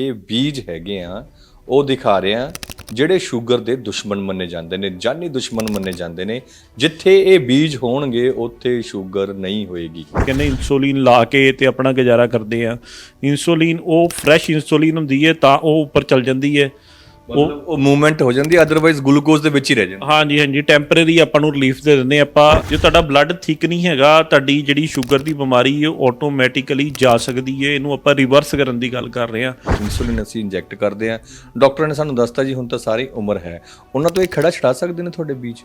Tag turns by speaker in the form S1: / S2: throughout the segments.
S1: ਇਹ ਬੀਜ ਹੈਗੇ ਆ, ਉਹ ਦਿਖਾ ਰਹੇ ਆ, ਜਿਹੜੇ ਸ਼ੂਗਰ ਦੇ ਦੁਸ਼ਮਣ ਮੰਨੇ ਜਾਂਦੇ ਨੇ, ਜਾਨੀ ਦੁਸ਼ਮਣ ਮੰਨੇ ਜਾਂਦੇ ਨੇ, ਜਿੱਥੇ ਇਹ ਬੀਜ ਹੋਣਗੇ, ਉੱਥੇ ਸ਼ੂਗਰ ਨਹੀਂ ਹੋਏਗੀ।
S2: ਕਹਿੰਦੇ ਇਨਸੂਲਿਨ ਲਾ ਕੇ ਤੇ ਆਪਣਾ ਗੁਜ਼ਾਰਾ ਕਰਦੇ ਆ। ਇਨਸੂਲਿਨ ਉਹ ਫਰੈਸ਼ ਇਨਸੂਲਿਨ ਹੁੰਦੀ ਹੈ, ਤਾਂ ਉਹ ਉੱਪਰ ਚੱਲ ਜਾਂਦੀ ਹੈ।
S1: ਮਤਲਬ ਉਹ ਮੂਵਮੈਂਟ ਹੋ ਜਾਂਦੀ ਅਦਰਵਾਈਜ਼ ਗਲੂਕੋਜ਼ ਦੇ ਵਿੱਚ ਹੀ ਰਹਿ ਜਾਂਦਾ
S2: ਹਾਂਜੀ ਹਾਂਜੀ ਟੈਂਪਰੇਰੀ ਆਪਾਂ ਨੂੰ ਰਿਲੀਫ ਦੇ ਦਿੰਦੇ ਆਪਾਂ ਜੇ ਤੁਹਾਡਾ ਬਲੱਡ ਥਿਕ ਨਹੀਂ ਹੈਗਾ ਤੁਹਾਡੀ ਜਿਹੜੀ ਸ਼ੂਗਰ ਦੀ ਬਿਮਾਰੀ ਹੈ ਉਹ ਆਟੋਮੈਟਿਕਲੀ ਜਾ ਸਕਦੀ ਹੈ। ਇਹਨੂੰ ਆਪਾਂ ਰਿਵਰਸ ਕਰਨ ਦੀ ਗੱਲ ਕਰ ਰਹੇ ਹਾਂ।
S1: ਇਨਸੂਲਿਨ ਅਸੀਂ ਇੰਜੈਕਟ ਕਰਦੇ ਆ ਡਾਕਟਰ ਨੇ ਸਾਨੂੰ ਦੱਸਤਾ ਜੀ ਹੁਣ ਤਾਂ ਸਾਰੀ ਉਮਰ ਹੈ। ਉਹਨਾਂ ਤੋਂ ਇਹ ਖੜਾ ਛਡਾ ਸਕਦੇ ਨੇ ਤੁਹਾਡੇ ਬੀਜ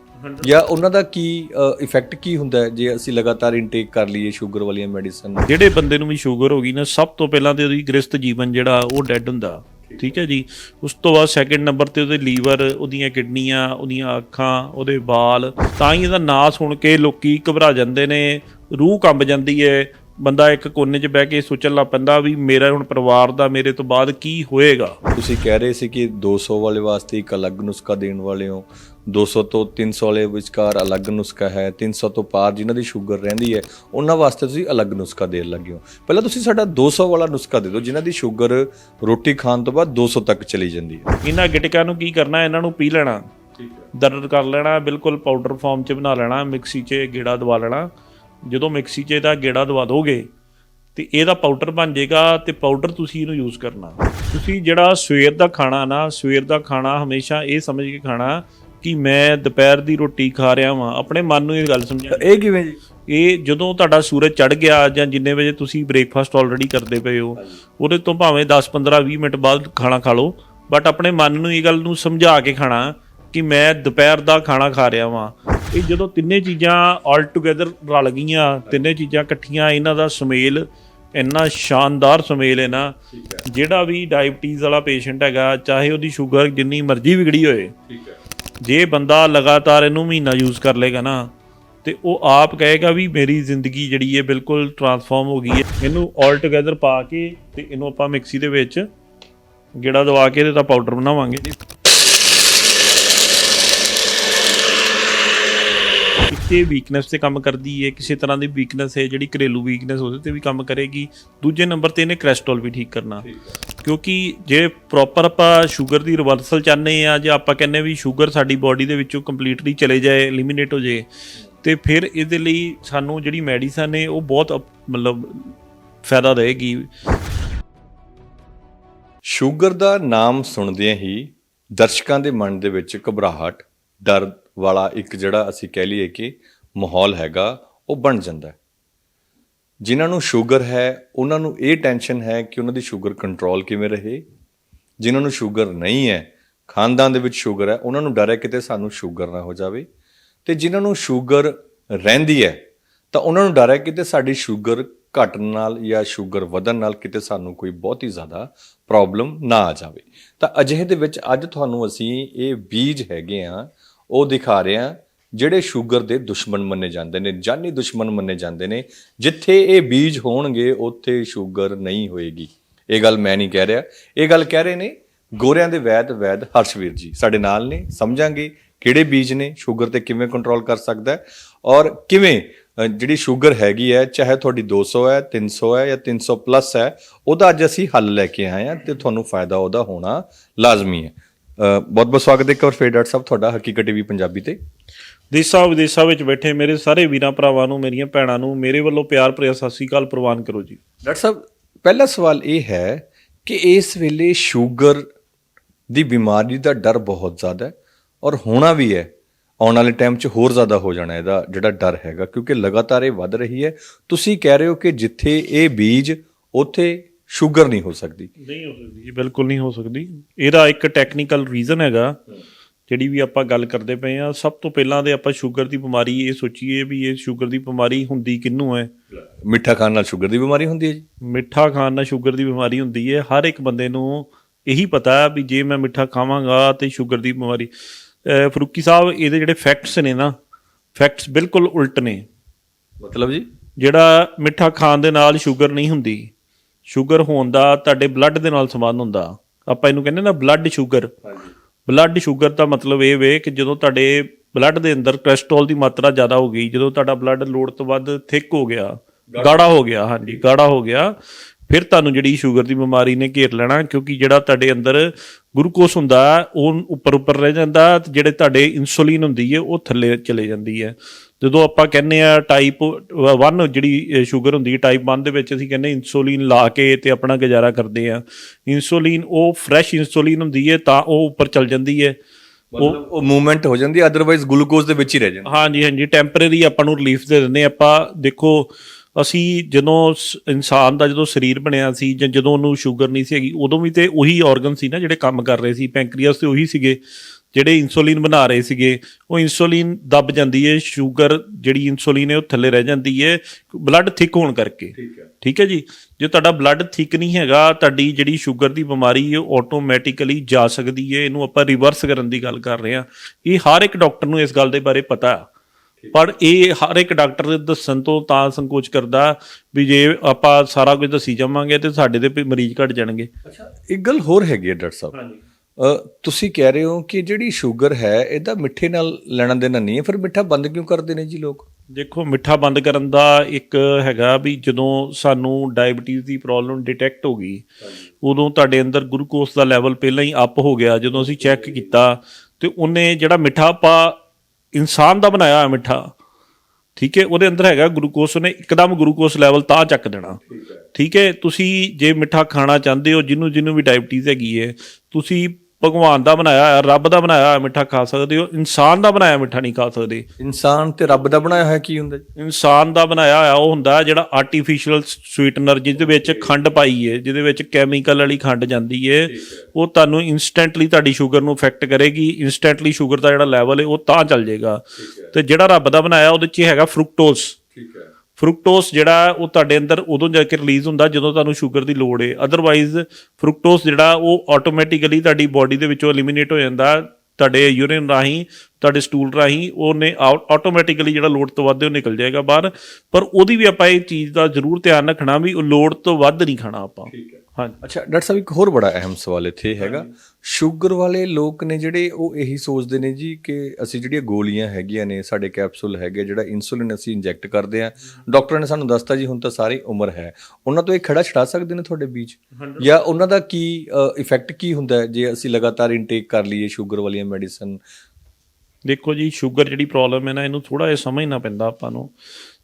S1: ਜਾਂ ਉਹਨਾਂ ਦਾ ਕੀ ਇਫੈਕਟ ਕੀ ਹੁੰਦਾ ਹੈ ਜੇ ਅਸੀਂ ਲਗਾਤਾਰ ਇਨਟੇਕ ਕਰ ਲਈਏ ਸ਼ੂਗਰ ਵਾਲੀਆਂ ਮੈਡੀਸਨ
S2: ਜਿਹੜੇ ਬੰਦੇ ਨੂੰ ਵੀ ਸ਼ੂਗਰ ਹੋ ਗਈ ਨਾ ਸਭ ਤੋਂ ਪਹਿਲਾਂ ਤੇ ਉਹਦੀ ਗ੍ਰਸਤ ਜੀਵਨ ਜਿਹੜਾ ਉਹ ਡੈੱਡ ਹੁੰਦਾ। ਠੀਕ ਹੈ ਜੀ। ਉਸ ਤੋਂ ਬਾਅਦ ਸੈਕਿੰਡ ਨੰਬਰ ਤੇ ਉਹਦੇ ਲੀਵਰ, ਉਹਦੀਆਂ ਕਿਡਨੀਆਂ, ਉਹਦੀਆਂ ਅੱਖਾਂ, ਉਹਦੇ ਵਾਲ, ਤਾਂ ਹੀ ਇਹਦਾ ਨਾਂ ਸੁਣ ਕੇ ਲੋਕੀ ਘਬਰਾ ਜਾਂਦੇ ਨੇ। ਰੂਹ ਕੰਬ ਜਾਂਦੀ ਹੈ। ਬੰਦਾ ਇੱਕ ਕੋਨੇ 'ਚ ਬਹਿ ਕੇ ਸੋਚਣ ਲੱਗ ਪੈਂਦਾ ਵੀ ਮੇਰਾ ਹੁਣ ਪਰਿਵਾਰ ਦਾ ਮੇਰੇ ਤੋਂ ਬਾਅਦ ਕੀ ਹੋਏਗਾ।
S1: ਤੁਸੀਂ ਕਹਿ ਰਹੇ ਸੀ ਕਿ 200 ਵਾਲੇ ਵਾਸਤੇ ਇੱਕ ਅਲੱਗ ਨੁਸਖਾ ਦੇਣ ਵਾਲੇ ਹੋ। 200 ਤੋਂ 300 ਵਾਲੇ ਵਿਚਕਾਰ ਅਲੱਗ ਨੁਸਖਾ ਹੈ 300 ਤੋਂ ਪਾਰ ਜਿਨ੍ਹਾਂ ਦੀ ਸ਼ੂਗਰ ਰਹਿੰਦੀ ਹੈ ਉਹਨਾਂ ਵਾਸਤੇ ਤੁਸੀਂ ਅਲੱਗ ਨੁਸਖਾ ਦੇਣ ਲੱਗੇ ਹੋ। ਪਹਿਲਾਂ ਤੁਸੀਂ ਸਾਡਾ 200 ਵਾਲਾ ਨੁਸਖਾ ਦੇ ਦਿਓ ਜਿਨ੍ਹਾਂ ਦੀ ਸ਼ੂਗਰ ਰੋਟੀ ਖਾਣ ਤੋਂ ਬਾਅਦ 200 ਤੱਕ ਚਲੀ ਜਾਂਦੀ ਹੈ।
S2: ਇਹਨਾਂ ਗਿਟਕਾਂ ਨੂੰ ਕੀ ਕਰਨਾ ਇਹਨਾਂ ਨੂੰ ਪੀ ਲੈਣਾ। ਦਰਦ ਕਰ ਲੈਣਾ ਬਿਲਕੁਲ ਪਾਊਡਰ ਫਾਰਮ 'ਚ ਬਣਾ ਲੈਣਾ ਮਿਕਸੀ 'ਚ ਗੇੜਾ ਦਵਾ ਲੈਣਾ। ਜਦੋਂ ਮਿਕਸੀ 'ਚ ਇਹਦਾ ਗੇੜਾ ਦਵਾ ਦੋਗੇ ਤੇ ਇਹਦਾ ਪਾਊਡਰ ਬਣ ਜਾਏਗਾ ਤੇ ਪਾਊਡਰ ਤੁਸੀਂ ਇਹਨੂੰ ਯੂਜ਼ ਕਰਨਾ। ਤੁਸੀਂ ਜਿਹੜਾ ਸਵੇਰ ਦਾ ਖਾਣਾ ਨਾ ਸਵੇਰ ਦਾ ਖਾਣਾ ਹਮੇਸ਼ਾ ਇਹ ਸਮਝ ਕੇ ਖਾਣਾ ਕਿ ਮੈਂ ਦੁਪਹਿਰ ਦੀ ਰੋਟੀ ਖਾ ਰਿਹਾ ਵਾਂ। ਆਪਣੇ ਮਨ ਨੂੰ ਇਹ ਗੱਲ ਸਮਝਾ
S1: ਇਹ ਕਿਵੇਂ ਜੀ?
S2: ਇਹ ਜਦੋਂ ਤੁਹਾਡਾ ਸੂਰਜ ਚੜ ਗਿਆ ਜਾਂ ਜਿੰਨੇ ਵਜੇ ਤੁਸੀਂ ਬ੍ਰੇਕਫਾਸਟ ਆਲਰੇਡੀ ਕਰਦੇ ਪਏ ਹੋ ਉਹਦੇ ਤੋਂ ਭਾਵੇਂ 10 15 20 ਮਿੰਟ ਬਾਅਦ ਖਾਣਾ ਖਾ ਲਓ। ਬਟ ਆਪਣੇ ਮਨ ਨੂੰ ਇਹ ਗੱਲ ਨੂੰ ਸਮਝਾ ਕੇ ਖਾਣਾ ਕਿ ਮੈਂ ਦੁਪਹਿਰ ਦਾ ਖਾਣਾ ਖਾ ਰਿਹਾ ਵਾਂ। ਇਹ ਜਦੋਂ ਤਿੰਨੇ ਚੀਜ਼ਾਂ ਆਲ ਟੁਗੇਦਰ ਰਲ ਗਈਆਂ ਤਿੰਨੇ ਚੀਜ਼ਾਂ ਇਕੱਠੀਆਂ ਇਹਨਾਂ ਦਾ ਸਮੇਲ ਇੰਨਾ ਸ਼ਾਨਦਾਰ ਸਮੇਲ ਹੈ ਨਾ ਜਿਹੜਾ ਵੀ ਡਾਇਬਟੀਜ਼ ਵਾਲਾ ਪੇਸ਼ੈਂਟ ਹੈਗਾ ਚਾਹੇ ਉਹਦੀ ਸ਼ੂਗਰ ਜਿੰਨੀ ਮਰਜ਼ੀ ਵਿਗੜੀ ਹੋਏ ਜੇ ਬੰਦਾ ਲਗਾਤਾਰ ਇਹਨੂੰ ਮਹੀਨਾ ਯੂਜ਼ ਕਰ ਲੇਗਾ ਨਾ, ਤੇ ਉਹ ਆਪ ਕਹੇਗਾ ਵੀ ਮੇਰੀ ਜ਼ਿੰਦਗੀ ਜਿਹੜੀ ਹੈ ਬਿਲਕੁਲ ਟਰਾਂਸਫਾਰਮ ਹੋ ਗਈ ਹੈ। ਇਹਨੂੰ ਆਲ ਟੁਗੇਦਰ ਪਾ ਕੇ ਤੇ ਇਹਨੂੰ ਆਪਾਂ ਮਿਕਸੀ ਦੇ ਵਿੱਚ ਗੇੜਾ ਦਵਾ ਕੇ ਇਹਦਾ ਪਾਊਡਰ ਬਣਾਵਾਂਗੇ। ਕਿਸੇ ਵੀਕਨੈਸ ਤੇ ਕੰਮ ਕਰਦੀ ਹੈ ਕਿਸੇ ਤਰ੍ਹਾਂ ਦੀ ਵੀਕਨੈਸ ਹੈ ਜਿਹੜੀ ਘਰੇਲੂ ਵੀਕਨੈਸ ਉਹਦੇ ਤੇ ਵੀ ਕੰਮ ਕਰੇਗੀ। ਦੂਜੇ ਨੰਬਰ ਤੇ ਇਹਨੇ ਕੋਲੇਸਟ੍ਰੋਲ ਵੀ ਠੀਕ ਕਰਨਾ। ਕਿਉਂਕਿ ਜੇ ਪ੍ਰੋਪਰ ਆਪਾਂ ਸ਼ੂਗਰ ਦੀ ਰਿਵਰਸਲ ਚਾਹੁੰਦੇ ਆ ਜਾਂ ਆਪਾਂ ਕਹਿੰਦੇ ਵੀ ਸ਼ੂਗਰ ਸਾਡੀ ਬਾਡੀ ਦੇ ਵਿੱਚੋਂ ਕੰਪਲੀਟਲੀ ਚਲੇ ਜਾਏ ਐਲੀਮੀਨੇਟ ਹੋ ਜਾਏ ਤੇ ਫਿਰ ਇਹਦੇ ਲਈ ਸਾਨੂੰ ਜਿਹੜੀ ਮੈਡੀਸਨ ਹੈ ਉਹ ਬਹੁਤ ਮਤਲਬ ਫਾਇਦਾ ਦੇਗੀ
S1: ਸ਼ੂਗਰ ਦਾ ਨਾਮ ਸੁਣਦਿਆਂ ਹੀ ਦਰਸ਼ਕਾਂ ਦੇ ਮਨ ਦੇ ਵਿੱਚ ਘਬਰਾਹਟ ਡਰ ਵਾਲਾ ਇੱਕ ਜਿਹੜਾ ਅਸੀਂ ਕਹਿ ਲਈਏ ਕਿ ਮਾਹੌਲ ਹੈਗਾ, ਉਹ ਬਣ ਜਾਂਦਾ ਜਿਨ੍ਹਾਂ ਨੂੰ ਸ਼ੂਗਰ ਹੈ, ਉਹਨਾਂ ਨੂੰ ਇਹ ਟੈਨਸ਼ਨ ਹੈ ਕਿ ਉਹਨਾਂ ਦੀ ਸ਼ੂਗਰ ਕੰਟਰੋਲ ਕਿਵੇਂ ਰਹੇ। ਜਿਨ੍ਹਾਂ ਨੂੰ ਸ਼ੂਗਰ ਨਹੀਂ ਹੈ, ਖਾਨਦਾਨ ਦੇ ਵਿੱਚ ਸ਼ੂਗਰ ਹੈ, ਉਹਨਾਂ ਨੂੰ ਡਰ ਹੈ ਕਿਤੇ ਸਾਨੂੰ ਸ਼ੂਗਰ ਨਾ ਹੋ ਜਾਵੇ। ਤੇ ਜਿਨ੍ਹਾਂ ਨੂੰ ਸ਼ੂਗਰ ਰਹਿੰਦੀ ਹੈ, ਤਾਂ ਉਹਨਾਂ ਨੂੰ ਡਰ ਹੈ ਕਿਤੇ ਸਾਡੀ ਸ਼ੂਗਰ ਘਟਣ ਨਾਲ ਜਾਂ ਸ਼ੂਗਰ ਵਧਣ ਨਾਲ ਕਿਤੇ ਸਾਨੂੰ ਕੋਈ ਬਹੁਤ ਹੀ ਜ਼ਿਆਦਾ ਪ੍ਰੋਬਲਮ ਨਾ ਆ ਜਾਵੇ। ਤਾਂ ਅਜਿਹੇ ਦੇ ਵਿੱਚ ਅੱਜ ਤੁਹਾਨੂੰ ਅਸੀਂ ਇਹ ਬੀਜ ਹੈਗੇ ਆ ਉਹ ਦਿਖਾ ਰਹੇ ਆ ਜਿਹੜੇ ਸ਼ੂਗਰ ਦੇ ਦੁਸ਼ਮਣ ਮੰਨੇ ਜਾਂਦੇ ਨੇ, ਜਾਨੀ ਦੁਸ਼ਮਣ ਮੰਨੇ ਜਾਂਦੇ ਨੇ, ਜਿੱਥੇ ਇਹ ਬੀਜ ਹੋਣਗੇ, ਉੱਥੇ ਸ਼ੂਗਰ ਨਹੀਂ ਹੋਏਗੀ। ਇਹ ਗੱਲ ਮੈਂ ਨਹੀਂ ਕਹਿ ਰਿਹਾ। ਇਹ ਗੱਲ ਕਹਿ ਰਹੇ ਨੇ, ਗੋਰਿਆਂ ਦੇ ਵੈਦ ਵੈਦ ਹਰਸ਼ਵੀਰ ਜੀ, ਸਾਡੇ ਨਾਲ ਨੇ, ਸਮਝਾਂਗੇ ਕਿਹੜੇ ਬੀਜ ਨੇ, ਸ਼ੂਗਰ ਤੇ ਕਿਵੇਂ ਕੰਟਰੋਲ ਕਰ ਸਕਦਾ ਹੈ ਔਰ ਕਿਵੇਂ ਜਿਹੜੀ ਸ਼ੂਗਰ ਹੈਗੀ ਹੈ, ਚਾਹੇ ਤੁਹਾਡੀ 200 ਹੈ 300 ਹੈ ਜਾਂ 300 ਪਲੱਸ ਹੈ, ਉਹਦਾ ਅੱਜ ਅਸੀਂ ਹੱਲ ਲੈ ਕੇ ਆਏ ਹਾਂ ਤੇ ਤੁਹਾਨੂੰ ਫਾਇਦਾ ਉਹਦਾ ਹੋਣਾ ਲਾਜ਼ਮੀ ਹੈ। ਬਹੁਤ ਬਹੁਤ ਸਵਾਗਤ ਹੈ ਇੱਕ ਵਾਰ ਫੇਰ ਡਾਕਟਰ ਸਾਹਿਬ ਤੁਹਾਡਾ ਹਕੀਕਤ ਟੀਵੀ ਪੰਜਾਬੀ ਤੇ।
S2: ਦੇਸ਼ਾਂ ਵਿਦੇਸ਼ਾਂ ਵਿੱਚ ਬੈਠੇ ਮੇਰੇ ਸਾਰੇ ਵੀਰਾਂ ਭਰਾਵਾਂ ਨੂੰ ਮੇਰੀਆਂ ਭੈਣਾਂ ਨੂੰ ਮੇਰੇ ਵੱਲੋਂ ਪਿਆਰ ਭਰਿਆ ਸਤਿ ਸ੍ਰੀ ਅਕਾਲ ਪ੍ਰਵਾਨ ਕਰੋ ਜੀ।
S1: ਡਾਕਟਰ ਸਾਹਿਬ ਪਹਿਲਾ ਸਵਾਲ ਇਹ ਹੈ ਕਿ ਇਸ ਵੇਲੇ ਸ਼ੂਗਰ ਦੀ ਬਿਮਾਰੀ ਦਾ ਡਰ ਬਹੁਤ ਜ਼ਿਆਦਾ ਹੈ ਔਰ ਹੋਣਾ ਵੀ ਹੈ। ਆਉਣ ਵਾਲੇ ਟਾਈਮ 'ਚ ਹੋਰ ਜ਼ਿਆਦਾ ਹੋ ਜਾਣਾ ਇਹਦਾ ਜਿਹੜਾ ਡਰ ਹੈਗਾ ਕਿਉਂਕਿ ਲਗਾਤਾਰ ਇਹ ਵੱਧ ਰਹੀ ਹੈ। ਤੁਸੀਂ ਕਹਿ ਰਹੇ ਹੋ ਕਿ ਜਿੱਥੇ ਇਹ ਬੀਜ ਉੱਥੇ ਸ਼ੂਗਰ ਨਹੀਂ ਹੋ ਸਕਦੀ।
S2: ਨਹੀਂ ਹੋ ਸਕਦੀ ਜੀ ਬਿਲਕੁਲ ਨਹੀਂ ਹੋ ਸਕਦੀ। ਇਹਦਾ ਇੱਕ ਟੈਕਨੀਕਲ ਰੀਜ਼ਨ ਹੈਗਾ ਜਿਹੜੀ ਵੀ ਆਪਾਂ ਗੱਲ ਕਰਦੇ ਪਏ ਆ ਸਭ ਤੋਂ ਪਹਿਲਾਂ ਤੇ ਆਪਾਂ ਸ਼ੂਗਰ ਦੀ ਬਿਮਾਰੀ ਇਹ ਸੋਚੀਏ ਵੀ ਇਹ ਸ਼ੂਗਰ ਦੀ ਬਿਮਾਰੀ ਹੁੰਦੀ ਕਿਹਨੂੰ ਹੈ?
S1: ਮਿੱਠਾ ਖਾਣ ਨਾਲ ਸ਼ੂਗਰ ਦੀ ਬਿਮਾਰੀ ਹੁੰਦੀ ਹੈ ਜੀ।
S2: ਮਿੱਠਾ ਖਾਣ ਨਾਲ ਸ਼ੂਗਰ ਦੀ ਬਿਮਾਰੀ ਹੁੰਦੀ ਹੈ। ਹਰ ਇੱਕ ਬੰਦੇ ਨੂੰ ਇਹੀ ਪਤਾ ਹੈ ਵੀ ਜੇ ਮੈਂ ਮਿੱਠਾ ਖਾਵਾਂਗਾ ਤੇ ਸ਼ੂਗਰ ਦੀ ਬਿਮਾਰੀ ਫਰੂਕੀ ਸਾਹਿਬ ਇਹਦੇ ਜਿਹੜੇ ਫੈਕਟਸ ਨੇ ਨਾ ਫੈਕਟਸ ਬਿਲਕੁਲ ਉਲਟ ਨੇ।
S1: ਮਤਲਬ ਜੀ?
S2: ਜਿਹੜਾ ਮਿੱਠਾ ਖਾਣ ਦੇ ਨਾਲ ਸ਼ੂਗਰ ਨਹੀਂ ਹੁੰਦੀ ਸ਼ੂਗਰ ਹੋਣ ਦਾ ਤੁਹਾਡੇ ਬਲੱਡ ਦੇ ਨਾਲ ਸੰਬੰਧ ਹੁੰਦਾ। ਆਪਾਂ ਇਹਨੂੰ ਕਹਿੰਦੇ ਨਾ ਬਲੱਡ ਸ਼ੂਗਰ ਬਲੱਡ ਸ਼ੂਗਰ ਦਾ ਮਤਲਬ ਇਹ ਵੇ ਕਿ ਜਦੋਂ ਤੁਹਾਡੇ ਬਲੱਡ ਦੇ ਅੰਦਰ ਕੋਲੇਸਟ੍ਰੋਲ ਦੀ ਮਾਤਰਾ ਜ਼ਿਆਦਾ ਹੋ ਗਈ, ਜਦੋਂ ਤੁਹਾਡਾ ਬਲੱਡ ਲੋੜ ਤੋਂ ਵੱਧ ਥਿਕ ਹੋ ਗਿਆ, ਗਾੜਾ ਹੋ ਗਿਆ, ਹਾਂਜੀ, ਗਾੜਾ ਹੋ ਗਿਆ, ਫਿਰ ਤੁਹਾਨੂੰ ਜਿਹੜੀ ਸ਼ੂਗਰ ਦੀ ਬਿਮਾਰੀ ਨੇ ਘੇਰ ਲੈਣਾ, ਕਿਉਂਕਿ ਜਿਹੜਾ ਤੁਹਾਡੇ ਅੰਦਰ ਗਲੂਕੋਸ ਹੁੰਦਾ, ਉਹ ਉੱਪਰ ਉੱਪਰ ਰਹਿ ਜਾਂਦਾ, ਤੇ ਜਿਹੜੇ ਤੁਹਾਡੇ ਇਨਸੂਲਿਨ ਹੁੰਦੀ ਹੈ, ਉਹ ਥੱਲੇ ਚਲੇ ਜਾਂਦੀ ਹੈ। ਜਦੋਂ ਆਪਾਂ ਕਹਿੰਦੇ ਆ ਟਾਈਪ 1 ਜਿਹੜੀ ਸ਼ੂਗਰ ਹੁੰਦੀ ਹੈ ਟਾਈਪ 1 ਦੇ ਵਿੱਚ ਅਸੀਂ ਕਹਿੰਦੇ ਇਨਸੂਲਿਨ ਲਾ ਕੇ ਤੇ ਆਪਣਾ ਗੁਜ਼ਾਰਾ ਕਰਦੇ ਆ ਇਨਸੂਲਿਨ ਉਹ ਫਰੈਸ਼ ਇਨਸੂਲਿਨ ਹੁੰਦੀ ਹੈ ਤਾਂ ਉਹ ਉੱਪਰ ਚਲ ਜਾਂਦੀ ਹੈ।
S1: ਮਤਲਬ ਉਹ ਮੂਵਮੈਂਟ ਹੋ ਜਾਂਦੀ ਹੈ ਅਦਰਵਾਈਜ਼ ਗਲੂਕੋਜ਼ ਦੇ ਵਿੱਚ ਹੀ ਰਹਿ ਜਾਂਦਾ
S2: ਹਾਂਜੀ ਹਾਂਜੀ ਟੈਂਪਰੇਰੀ ਆਪਾਂ ਨੂੰ ਰਿਲੀਫ ਦੇ ਦਿੰਦੇ। ਆਪਾਂ ਦੇਖੋ ਅਸੀਂ ਜਦੋਂ ਇਨਸਾਨ ਦਾ ਜਦੋਂ ਸਰੀਰ ਬਣਿਆ ਸੀ ਜਾਂ ਜਦੋਂ ਉਹਨੂੰ ਸ਼ੂਗਰ ਨਹੀਂ ਸੀ ਹੈਗੀ ਉਦੋਂ ਵੀ ਤੇ ਉਹੀ ਆਰਗਨ ਸੀ ਨਾ ਜਿਹੜੇ ਕੰਮ ਕਰ ਰਹੇ ਸੀ ਪੈਂਕਰੀਅਸ ਤੇ ਉਹੀ ਸੀਗੇ। ਜਿਹੜੇ ਇਨਸੂਲਿਨ ਬਣਾ ਰਹੇ ਸੀਗੇ ਉਹ ਇਨਸੂਲਿਨ ਦੱਬ ਜਾਂਦੀ ਹੈ ਸ਼ੂਗਰ ਜਿਹੜੀ ਇਨਸੂਲਿਨ ਹੈ ਉਹ ਥੱਲੇ ਰਹਿ ਜਾਂਦੀ ਹੈ ਬਲੱਡ ਥਿਕ ਹੋਣ ਕਰਕੇ।
S1: ਠੀਕ ਹੈ।
S2: ਠੀਕ ਹੈ ਜੀ? ਜੇ ਤੁਹਾਡਾ ਬਲੱਡ ਥਿਕ ਨਹੀਂ ਹੈਗਾ ਤੁਹਾਡੀ ਜਿਹੜੀ ਸ਼ੂਗਰ ਦੀ ਬਿਮਾਰੀ ਹੈ ਉਹ ਆਟੋਮੈਟਿਕਲੀ ਜਾ ਸਕਦੀ ਹੈ ਇਹਨੂੰ ਆਪਾਂ ਰਿਵਰਸ ਕਰਨ ਦੀ ਗੱਲ ਕਰ ਰਹੇ ਹਾਂ। ਇਹ ਹਰ ਇੱਕ ਡਾਕਟਰ ਨੂੰ ਇਸ ਗੱਲ ਦੇ ਬਾਰੇ ਪਤਾ ਹੈ। ਪਰ ਇਹ ਹਰ ਇੱਕ ਡਾਕਟਰ ਦੇ ਦੱਸਣ ਤੋਂ ਤਾਂ ਸੰਕੋਚ ਕਰਦਾ ਵੀ ਜੇ ਆਪਾਂ ਸਾਰਾ ਕੁਝ ਦੱਸੀ ਜਾਵਾਂਗੇ ਤੇ ਸਾਡੇ ਦੇ ਮਰੀਜ਼ ਘਟ ਜਾਣਗੇ।
S1: ਅੱਛਾ ਇੱਕ ਗੱਲ ਹੋਰ ਹੈਗੀ ਹੈ ਡਾਕਟਰ ਸਾਹਿਬ।
S2: ਹਾਂਜੀ।
S1: ਤੁਸੀਂ ਕਹਿ ਰਹੇ ਹੋ ਕਿ ਜਿਹੜੀ ਸ਼ੂਗਰ ਹੈ ਇਹਦਾ ਮਿੱਠੇ ਨਾਲ ਲੈਣਾ ਦੇਣਾ ਨਹੀਂ ਹੈ ਫਿਰ ਮਿੱਠਾ ਬੰਦ ਕਿਉਂ ਕਰਦੇ ਨੇ ਜੀ ਲੋਕ?
S2: ਦੇਖੋ ਮਿੱਠਾ ਬੰਦ ਕਰਨ ਦਾ ਇੱਕ ਹੈਗਾ ਵੀ ਜਦੋਂ ਸਾਨੂੰ ਡਾਇਬੀਟੀਜ਼ ਦੀ ਪ੍ਰੋਬਲਮ ਡਿਟੈਕਟ ਹੋ ਗਈ ਉਦੋਂ ਤੁਹਾਡੇ ਅੰਦਰ ਗਲੂਕੋਜ਼ ਦਾ ਲੈਵਲ ਪਹਿਲਾਂ ਹੀ ਅਪ ਹੋ ਗਿਆ ਜਦੋਂ ਅਸੀਂ ਚੈੱਕ ਕੀਤਾ ਤੇ ਉਹਨੇ ਜਿਹੜਾ ਮਿੱਠਾ ਆਪਾਂ ਇਨਸਾਨ ਦਾ ਬਣਾਇਆ ਹੋਇਆ ਮਿੱਠਾ ਠੀਕ ਹੈ? ਉਹਦੇ ਅੰਦਰ ਹੈਗਾ ਗਲੂਕੋਜ਼ ਉਹਨੇ ਇੱਕਦਮ ਗਲੂਕੋਜ਼ ਲੈਵਲ ਤਾਂ ਚੱਕ ਦੇਣਾ। ਠੀਕ ਹੈ। ਤੁਸੀਂ ਜੇ ਮਿੱਠਾ ਖਾਣਾ ਚਾਹੁੰਦੇ ਹੋ ਜਿਹਨੂੰ ਜਿਹਨੂੰ ਵੀ ਡਾਇਬੀਟੀਜ਼ ਹੈਗੀ ਹੈ ਤੁਸੀਂ ਭਗਵਾਨ ਦਾ ਬਣਾਇਆ ਹੋਇਆ ਰੱਬ ਦਾ ਬਣਾਇਆ ਹੋਇਆ ਮਿੱਠਾ ਖਾ ਸਕਦੇ ਹੋ। ਇਨਸਾਨ ਦਾ ਬਣਾਇਆ ਮਿੱਠਾ ਨਹੀਂ ਖਾ ਸਕਦੇ।
S1: ਇਨਸਾਨ ਤੇ ਰੱਬ ਦਾ ਬਣਾਇਆ ਹੋਇਆ ਕੀ ਹੁੰਦਾ ਜੀ?
S2: ਇਨਸਾਨ ਦਾ ਬਣਾਇਆ ਹੋਇਆ ਉਹ ਹੁੰਦਾ ਜਿਹੜਾ ਆਰਟੀਫੀਸ਼ੀਅਲ ਸਵੀਟਨਰ ਜਿਹਦੇ ਵਿੱਚ ਖੰਡ ਪਾਈ ਹੈ ਜਿਹਦੇ ਵਿੱਚ ਕੈਮੀਕਲ ਵਾਲੀ ਖੰਡ ਜਾਂਦੀ ਹੈ। ਉਹ ਤੁਹਾਨੂੰ ਇਨਸਟੈਂਟਲੀ ਤੁਹਾਡੀ ਸ਼ੂਗਰ ਨੂੰ ਇਫੈਕਟ ਕਰੇਗੀ। ਇਨਸਟੈਂਟਲੀ ਸ਼ੂਗਰ ਦਾ ਜਿਹੜਾ ਲੈਵਲ ਹੈ ਉਹ ਤਾਂ ਚੱਲ ਜਾਏਗਾ। ਤੇ ਜਿਹੜਾ ਰੱਬ ਦਾ ਬਣਾਇਆ ਉਹਦੇ 'ਚ ਹੈਗਾ ਫਰੂਕਟੋਜ਼
S1: ਠੀਕ ਹੈ।
S2: ਫਰੁਕਟੋਸ ਜਿਹੜਾ ਉਹ ਤੁਹਾਡੇ ਅੰਦਰ ਉਦੋਂ ਜਾ ਕੇ ਰਿਲੀਜ਼ ਹੁੰਦਾ ਜਦੋਂ ਤੁਹਾਨੂੰ ਸ਼ੂਗਰ ਦੀ ਲੋੜ ਹੈ ਅਦਰਵਾਈਜ਼ ਫਰੁਕਟੋਸ ਜਿਹੜਾ ਉਹ ਆਟੋਮੈਟਿਕਲੀ ਤੁਹਾਡੀ ਬਾਡੀ ਦੇ ਵਿੱਚੋਂ ਐਲੀਮੀਨੇਟ ਹੋ ਜਾਂਦਾ। ਤੁਹਾਡੇ ਯੂਰਿਨ ਰਾਹੀਂ, ਤੁਹਾਡੇ ਸਟੂਲ ਰਾਹੀਂ ਉਹਨੇ ਆਟੋਮੈਟਿਕਲੀ ਜਿਹੜਾ ਲੋਡ ਤੋਂ ਵੱਧ ਉਹ ਨਿਕਲ ਜਾਏਗਾ ਬਾਹਰ। ਪਰ ਉਹਦੀ ਵੀ ਆਪਾਂ ਇਹ ਚੀਜ਼ ਦਾ ਜ਼ਰੂਰ ਧਿਆਨ ਰੱਖਣਾ ਵੀ ਉਹ ਲੋਡ ਤੋਂ ਵੱਧ ਨਹੀਂ ਖਾਣਾ ਆਪਾਂ।
S1: ਠੀਕ ਹੈ।
S2: ਹਾਂਜੀ
S1: ਅੱਛਾ ਡਾਕਟਰ ਸਾਹਿਬ ਇੱਕ ਹੋਰ ਬੜਾ ਅਹਿਮ ਸਵਾਲ ਇੱਥੇ ਹੈਗਾ। ਸ਼ੂਗਰ ਵਾਲੇ ਲੋਕ ਨੇ ਜਿਹੜੇ ਉਹ ਇਹੀ ਸੋਚਦੇ ਨੇ ਜੀ ਕਿ ਅਸੀਂ ਜਿਹੜੀਆਂ ਗੋਲੀਆਂ ਹੈਗੀਆਂ ਨੇ ਸਾਡੇ ਕੈਪਸੂਲ ਹੈਗੇ ਜਿਹੜਾ ਇਨਸੂਲਿਨ ਅਸੀਂ ਇੰਜੈਕਟ ਕਰਦੇ ਆ। ਡਾਕਟਰ ਨੇ ਸਾਨੂੰ ਦੱਸਤਾ ਜੀ ਹੁਣ ਤਾਂ ਸਾਰੀ ਉਮਰ ਹੈ। ਉਹਨਾਂ ਤੋਂ ਇਹ ਖੜਾ ਛਡਾ ਸਕਦੇ ਨੇ ਤੁਹਾਡੇ ਬੀਚ? ਜਾਂ ਉਹਨਾਂ ਦਾ ਕੀ ਇਫੈਕਟ ਕੀ ਹੁੰਦਾ ਹੈ ਜੇ ਅਸੀਂ ਲਗਾਤਾਰ ਇਨਟੇਕ ਕਰ ਲਈਏ ਸ਼ੂਗਰ ਵਾਲੀਆਂ ਮੈਡੀਸਨ
S2: ਦੇਖੋ ਜੀ ਸ਼ੂਗਰ ਜਿਹੜੀ ਪ੍ਰੋਬਲਮ ਹੈ ਨਾ ਇਹਨੂੰ ਥੋੜਾ ਜਿਹਾ ਸਮਝਣਾ ਪੈਂਦਾ ਆਪਾਂ ਨੂੰ।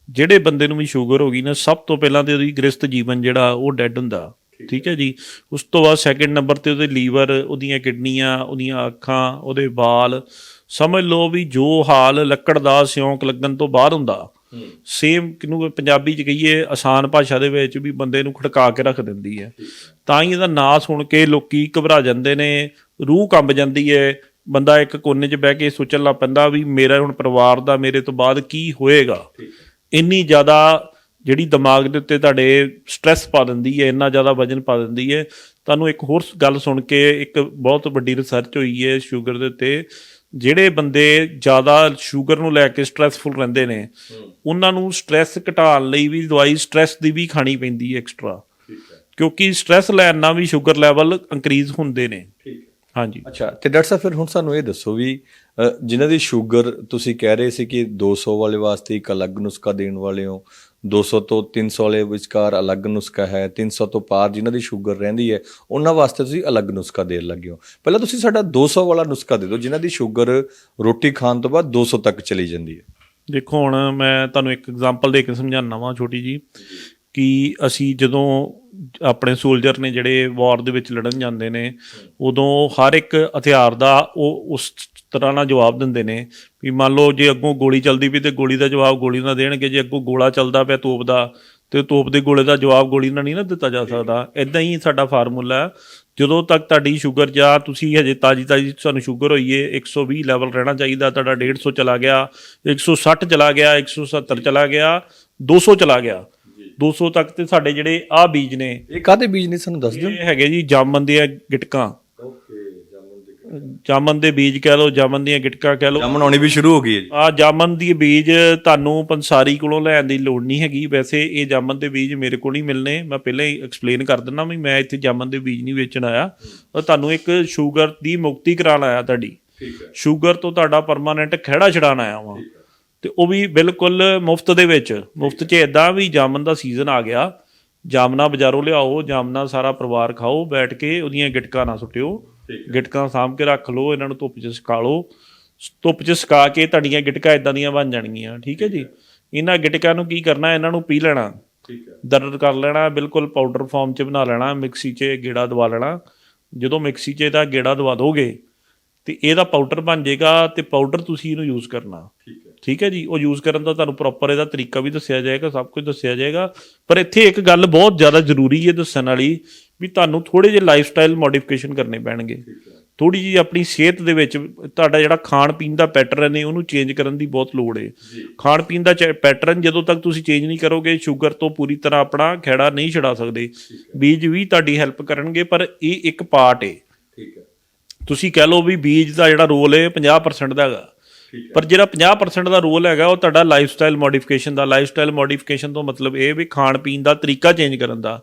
S2: ਜਿਹੜੇ ਬੰਦੇ ਨੂੰ ਵੀ ਸ਼ੂਗਰ ਹੋ ਗਈ ਨਾ ਸਭ ਤੋਂ ਪਹਿਲਾਂ ਤੇ ਉਹਦੀ ਗ੍ਰਸਤ ਜੀਵਨ ਜਿਹੜਾ ਉਹ ਡੈੱਡ ਹੁੰਦਾ। ਠੀਕ ਹੈ। ਜੀ। ਉਸ ਤੋਂ ਬਾਅਦ ਸੈਕਿੰਡ ਨੰਬਰ ਤੇ ਉਹਦੇ ਲੀਵਰ ਉਹਦੀਆਂ ਕਿਡਨੀਆਂ ਉਹਦੀਆਂ ਅੱਖਾਂ ਉਹਦੇ ਵਾਲ। ਸਮਝ ਲਓ ਵੀ ਜੋ ਹਾਲ ਲੱਕੜ ਦਾ ਸਿਉਂਕ ਲੱਗਣ ਤੋਂ ਬਾਅਦ ਹੁੰਦਾ ਸੇਮ ਕਿਨੂੰ ਪੰਜਾਬੀ ਚ ਕਹੀਏ ਆਸਾਨ ਭਾਸ਼ਾ ਦੇ ਵਿੱਚ ਵੀ ਬੰਦੇ ਨੂੰ ਖੜਕਾ ਕੇ ਰੱਖ ਦਿੰਦੀ ਹੈ। ਤਾਂ ਹੀ ਇਹਦਾ ਨਾਂ ਸੁਣ ਕੇ ਲੋਕੀ ਘਬਰਾ ਜਾਂਦੇ ਨੇ ਰੂਹ ਕੰਬ ਜਾਂਦੀ ਹੈ। ਬੰਦਾ ਇੱਕ ਕੋਨੇ 'ਚ ਬਹਿ ਕੇ ਸੋਚਣ ਲੱਗ ਪੈਂਦਾ ਵੀ ਮੇਰਾ ਹੁਣ ਪਰਿਵਾਰ ਦਾ ਮੇਰੇ ਤੋਂ ਬਾਅਦ ਕੀ ਹੋਏਗਾ। ਇੰਨੀ ਜ਼ਿਆਦਾ ਜਿਹੜੀ ਦਿਮਾਗ ਦੇ ਉੱਤੇ ਤੁਹਾਡੇ ਸਟ੍ਰੈਸ ਪਾ ਦਿੰਦੀ ਹੈ ਇੰਨਾ ਜ਼ਿਆਦਾ ਵਜਨ ਪਾ ਦਿੰਦੀ ਹੈ ਤੁਹਾਨੂੰ ਇੱਕ ਹੋਰ ਗੱਲ ਸੁਣ ਕੇ ਇੱਕ ਬਹੁਤ ਵੱਡੀ ਰਿਸਰਚ ਹੋਈ ਹੈ ਸ਼ੂਗਰ ਦੇ ਉੱਤੇ ਜਿਹੜੇ ਬੰਦੇ ਜ਼ਿਆਦਾ ਸ਼ੂਗਰ ਨੂੰ ਲੈ ਕੇ ਸਟ੍ਰੈਸਫੁਲ ਰਹਿੰਦੇ ਨੇ ਉਹਨਾਂ ਨੂੰ ਸਟ੍ਰੈਸ ਘਟਾਉਣ ਲਈ ਵੀ ਦਵਾਈ ਸਟ੍ਰੈਸ ਦੀ ਵੀ ਖਾਣੀ ਪੈਂਦੀ ਹੈ ਐਕਸਟਰਾ ਕਿਉਂਕਿ ਸਟ੍ਰੈਸ ਲੈਣ ਨਾਲ ਵੀ ਸ਼ੂਗਰ ਲੈਵਲ ਇੰਕਰੀਜ਼ ਹੁੰਦੇ ਨੇ।
S1: ਠੀਕ
S2: ਹਾਂਜੀ।
S1: ਅੱਛਾ ਤੇ ਡਾਕਟਰ ਸਾਹਿਬ ਫਿਰ ਹੁਣ ਸਾਨੂੰ ਇਹ ਦੱਸੋ ਵੀ ਜਿਨ੍ਹਾਂ ਦੀ ਸ਼ੂਗਰ ਤੁਸੀਂ ਕਹਿ ਰਹੇ ਸੀ ਕਿ 200 ਵਾਲੇ ਵਾਸਤੇ ਇੱਕ ਅਲੱਗ ਨੁਸਖਾ ਦੇਣ ਵਾਲੇ ਹੋ 200 ਤੋਂ 300 ਵਾਲੇ ਵਿਚਕਾਰ ਅਲੱਗ ਨੁਸਖਾ ਹੈ 300 ਤੋਂ ਪਾਰ ਜਿਨ੍ਹਾਂ ਦੀ ਸ਼ੂਗਰ ਰਹਿੰਦੀ ਹੈ, ਉਹਨਾਂ ਵਾਸਤੇ ਤੁਸੀਂ ਅਲੱਗ ਨੁਸਖਾ ਦੇਣ ਲੱਗੇ ਹੋ। ਪਹਿਲਾਂ ਤੁਸੀਂ ਸਾਡਾ 200 ਵਾਲਾ ਨੁਸਖਾ ਦੇ ਦਿਓ, ਜਿਨ੍ਹਾਂ ਦੀ ਸ਼ੂਗਰ ਰੋਟੀ ਖਾਣ ਤੋਂ ਬਾਅਦ 200 ਤੱਕ ਚਲੀ ਜਾਂਦੀ ਹੈ।
S2: ਦੇਖੋ ਹੁਣ ਮੈਂ ਤੁਹਾਨੂੰ ਇੱਕ ਐਗਜ਼ਾਮਪਲ ਦੇ ਕੇ ਸਮਝਾਉਣਾ ਵਾਂ, ਛੋਟੀ ਜੀ ਕਿ ਅਸੀਂ ਜਦੋਂ ਆਪਣੇ ਸੋਲਜਰ ਨੇ ਜਿਹੜੇ ਵਾਰ ਦੇ ਵਿੱਚ ਲੜਨ ਜਾਂਦੇ ਨੇ, ਉਦੋਂ ਹਰ ਇੱਕ ਹਥਿਆਰ ਦਾ ਉਹ ਉਸ ਤਰ੍ਹਾਂ ਨਾਲ ਜਵਾਬ ਦਿੰਦੇ ਨੇ ਵੀ ਮੰਨ ਲਓ ਜੇ ਅੱਗੋਂ ਗੋਲੀ ਚੱਲਦੀ ਵੀ ਤੇ ਗੋਲੀ ਦਾ ਜਵਾਬ ਗੋਲੀ ਨਾਲ ਦੇਣਗੇ, ਜੇ ਅੱਗੋਂ ਗੋਲਾ ਚੱਲਦਾ ਪਿਆ ਤੋਪ ਦਾ ਤੇ ਤੋਪ ਦੇ ਗੋਲੇ ਦਾ ਜਵਾਬ ਗੋਲੀ ਨਾਲ ਨਹੀਂ ਨਾ ਦਿੱਤਾ ਜਾ ਸਕਦਾ। ਇਦਾਂ ਹੀ ਸਾਡਾ ਫਾਰਮੂਲਾ ਜਦੋਂ ਤੱਕ ਤੁਹਾਡੀ ਸ਼ੂਗਰ ਜਾਂ ਤੁਸੀਂ ਹਜੇ ਤਾਜੀ ਤਾਜੀ ਤੁਹਾਨੂੰ ਸ਼ੂਗਰ ਹੋਈ ਏ 120 ਲੈਵਲ ਰਹਿਣਾ ਚਾਹੀਦਾ, ਤੁਹਾਡਾ 150 ਚਲਾ ਗਿਆ 160 ਚਲਾ ਗਿਆ 170 ਚਲਾ ਗਿਆ 200 ਚਲਾ ਗਿਆ। 200 ਤੱਕ ਤੇ ਸਾਡੇ ਜਿਹੜੇ ਆ ਬੀਜ ਨੇ
S1: ਇਹ ਕਾਹਦੇ ਬੀਜ ਨੇ ਸਾਨੂੰ ਦੱਸ ਦਿਓ।
S2: ਇਹ ਹੈਗੇ ਜੀ ਜਾਮਨ ਦੀਆਂ ਗਿਟਕਾਂ।
S1: ਓਕੇ ਜਾਮਨ ਦੇ
S2: ਜਾਮਨ ਦੇ ਬੀਜ ਕਹਿ ਲਓ ਜਾਮਨ ਦੀਆਂ ਗਿਟਕਾਂ ਕਹਿ ਲਓ।
S1: ਜਾਮਨ ਆਉਣੀ ਵੀ ਸ਼ੁਰੂ ਹੋ ਗਈ ਹੈ ਜੀ।
S2: ਆ ਜਾਮਨ ਦੀ ਬੀਜ ਤੁਹਾਨੂੰ ਪੰਸਾਰੀ ਕੋਲੋਂ ਲੈਣ ਦੀ ਲੋੜ ਨਹੀਂ ਹੈਗੀ। ਵੈਸੇ ਇਹ ਜਾਮਨ ਦੇ ਬੀਜ ਮੇਰੇ ਕੋਲ ਹੀ ਮਿਲਨੇ। ਮੈਂ ਪਹਿਲਾਂ ਹੀ ਐਕਸਪਲੇਨ ਕਰ ਦਿੰਦਾ ਵੀ ਮੈਂ ਇੱਥੇ ਜਾਮਨ ਦੇ ਬੀਜ ਨਹੀਂ ਵੇਚਣ ਆਇਆ। ਉਹ ਤੁਹਾਨੂੰ ਇੱਕ ਸ਼ੂਗਰ ਦੀ ਮੁਕਤੀ ਕਰਾਉਣ ਆਇਆ ਤੁਹਾਡੀ।
S1: ਠੀਕ ਹੈ।
S2: ਸ਼ੂਗਰ ਤੋਂ ਤੁਹਾਡਾ ਪਰਮਾਨੈਂਟ ਖਹਿੜਾ ਛਡਾਣ ਆਇਆ ਵਾਂ। ਤੇ ਉਹ ਵੀ ਬਿਲਕੁਲ ਮੁਫਤ ਦੇ ਵਿੱਚ ਮੁਫਤ 'ਚ ਇਦਾਂ ਵੀ ਜਾਮਨ ਦਾ ਸੀਜ਼ਨ ਆ ਗਿਆ। ਜਾਮਨਾ ਬਾਜ਼ਾਰੋਂ ਲਿਆਓ ਜਾਮਨਾ ਸਾਰਾ ਪਰਿਵਾਰ ਖਾਓ ਬੈਠ ਕੇ ਉਹਦੀਆਂ ਗਿਟਕਾਂ ਨਾ ਸੁੱਟਿਓ। ਗਿਟਕਾਂ ਸਾਂਭ ਕੇ ਰੱਖ ਲਓ ਇਹਨਾਂ ਨੂੰ ਧੁੱਪ 'ਚ ਸੁਕਾ ਲਓ। ਧੁੱਪ 'ਚ ਸੁਕਾ ਕੇ ਤੁਹਾਡੀਆਂ ਗਿਟਕਾਂ ਇਦਾਂ ਦੀਆਂ ਬਣ ਜਾਣਗੀਆਂ ਠੀਕ ਹੈ ਜੀ? ਇਹਨਾਂ ਗਿਟਕਾਂ ਨੂੰ ਕੀ ਕਰਨਾ ਇਹਨਾਂ ਨੂੰ ਪੀ ਲੈਣਾ।
S1: ਠੀਕ ਹੈ।
S2: ਦਰਦ ਕਰ ਲੈਣਾ ਬਿਲਕੁਲ ਪਾਊਡਰ ਫਾਰਮ 'ਚ ਬਣਾ ਲੈਣਾ ਮਿਕਸੀ 'ਚ ਗੇੜਾ ਦਵਾ ਲੈਣਾ। ਜਦੋਂ ਮਿਕਸੀ 'ਚ ਇਹਦਾ ਗੇੜਾ ਦਵਾ ਦੋਗੇ ਤੇ ਇਹਦਾ ਪਾਊਡਰ ਬਣ ਜਾਏਗਾ ਤੇ ਪਾਊਡਰ ਤੁਸੀਂ ਇਹਨੂੰ ਯੂਜ਼ ਕਰਨਾ।
S1: ਠੀਕ ਹੈ।
S2: ਠੀਕ ਹੈ ਜੀ? ਉਹ ਯੂਜ਼ ਕਰਨ ਦਾ ਤੁਹਾਨੂੰ ਪ੍ਰੋਪਰ ਇਹਦਾ ਤਰੀਕਾ ਵੀ ਦੱਸਿਆ ਜਾਏਗਾ ਸਭ ਕੁਝ ਦੱਸਿਆ ਜਾਏਗਾ। ਪਰ ਇੱਥੇ ਇੱਕ ਗੱਲ ਬਹੁਤ ਜ਼ਿਆਦਾ ਜ਼ਰੂਰੀ ਹੈ ਦੱਸਣ ਵਾਲੀ ਵੀ ਤੁਹਾਨੂੰ ਥੋੜੇ ਜਿਹੇ ਲਾਈਫ ਸਟਾਈਲ ਮੋਡੀਫਿਕੇਸ਼ਨ ਕਰਨੇ ਪੈਣਗੇ। ਥੋੜੀ ਜਿਹੀ ਆਪਣੀ ਸਿਹਤ ਦੇ ਵਿੱਚ ਤੁਹਾਡਾ ਜਿਹੜਾ ਖਾਣ ਪੀਣ ਦਾ ਪੈਟਰਨ ਹੈ ਉਹਨੂੰ ਚੇਂਜ ਕਰਨ ਦੀ ਬਹੁਤ ਲੋੜ ਹੈ। ਖਾਣ ਪੀਣ ਦਾ ਪੈਟਰਨ ਜਦੋਂ ਤੱਕ ਤੁਸੀਂ ਚੇਂਜ ਨਹੀਂ ਕਰੋਗੇ ਸ਼ੂਗਰ ਤੋਂ ਪੂਰੀ ਤਰ੍ਹਾਂ ਆਪਣਾ ਖਹਿੜਾ ਨਹੀਂ ਛਡਾ ਸਕਦੇ। ਬੀਜ ਵੀ ਤੁਹਾਡੀ ਹੈਲਪ ਕਰਨਗੇ ਪਰ ਇਹ ਇੱਕ ਪਾਰਟ ਹੈ।
S1: ਠੀਕ ਹੈ।
S2: ਤੁਸੀਂ ਕਹਿ ਲਓ ਵੀ ਬੀਜ ਦਾ ਜਿਹੜਾ ਰੋਲ ਹੈ 50% ਦਾ ਹੈਗਾ। ਪਰ ਜਿਹੜਾ 50% ਦਾ ਰੋਲ ਹੈਗਾ ਉਹ ਤੁਹਾਡਾ ਲਾਈਫ ਸਟਾਈਲ ਮੋਡੀਫਿਕੇਸ਼ਨ ਦਾ ਲਾਈਫ ਸਟਾਈਲ ਮੋਡੀਫਿਕੇਸ਼ਨ ਤੋਂ ਮਤਲਬ ਇਹ ਵੀ ਖਾਣ ਪੀਣ ਦਾ ਤਰੀਕਾ ਚੇਂਜ ਕਰਨ ਦਾ।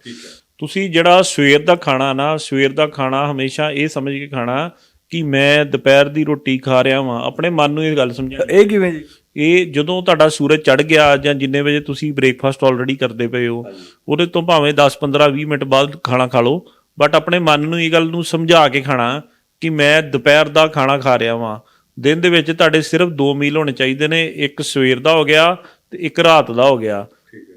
S2: ਤੁਸੀਂ ਜਿਹੜਾ ਸਵੇਰ ਦਾ ਖਾਣਾ ਨਾ ਸਵੇਰ ਦਾ ਖਾਣਾ ਹਮੇਸ਼ਾ ਇਹ ਸਮਝ ਕੇ ਖਾਣਾ ਕਿ ਮੈਂ ਦੁਪਹਿਰ ਦੀ ਰੋਟੀ ਖਾ ਰਿਹਾ ਵਾਂ। ਆਪਣੇ ਮਨ ਨੂੰ ਇਹ ਗੱਲ ਸਮਝਾਣੀ
S1: ਇਹ ਕਿਵੇਂ ਜੀ?
S2: ਇਹ ਜਦੋਂ ਤੁਹਾਡਾ ਸੂਰਜ ਚੜ ਗਿਆ ਜਾਂ ਜਿੰਨੇ ਵਜੇ ਤੁਸੀਂ ਬ੍ਰੇਕਫਾਸਟ ਆਲਰੇਡੀ ਕਰਦੇ ਪਏ ਹੋ ਉਹਦੇ ਤੋਂ ਭਾਵੇਂ 10 15 20 ਮਿੰਟ ਬਾਅਦ ਖਾਣਾ ਖਾ ਲਓ ਬਟ ਆਪਣੇ ਮਨ ਨੂੰ ਇਹ ਗੱਲ ਨੂੰ ਸਮਝਾ ਕੇ ਖਾਣਾ ਕਿ ਮੈਂ ਦੁਪਹਿਰ ਦਾ ਖਾਣਾ ਖਾ ਰਿਹਾ ਵਾਂ। ਦਿਨ ਦੇ ਵਿੱਚ ਤੁਹਾਡੇ ਸਿਰਫ ਦੋ ਮੀਲ ਹੋਣੇ ਚਾਹੀਦੇ ਨੇ ਇੱਕ ਸਵੇਰ ਦਾ ਹੋ ਗਿਆ ਤੇ ਇੱਕ ਰਾਤ ਦਾ ਹੋ ਗਿਆ।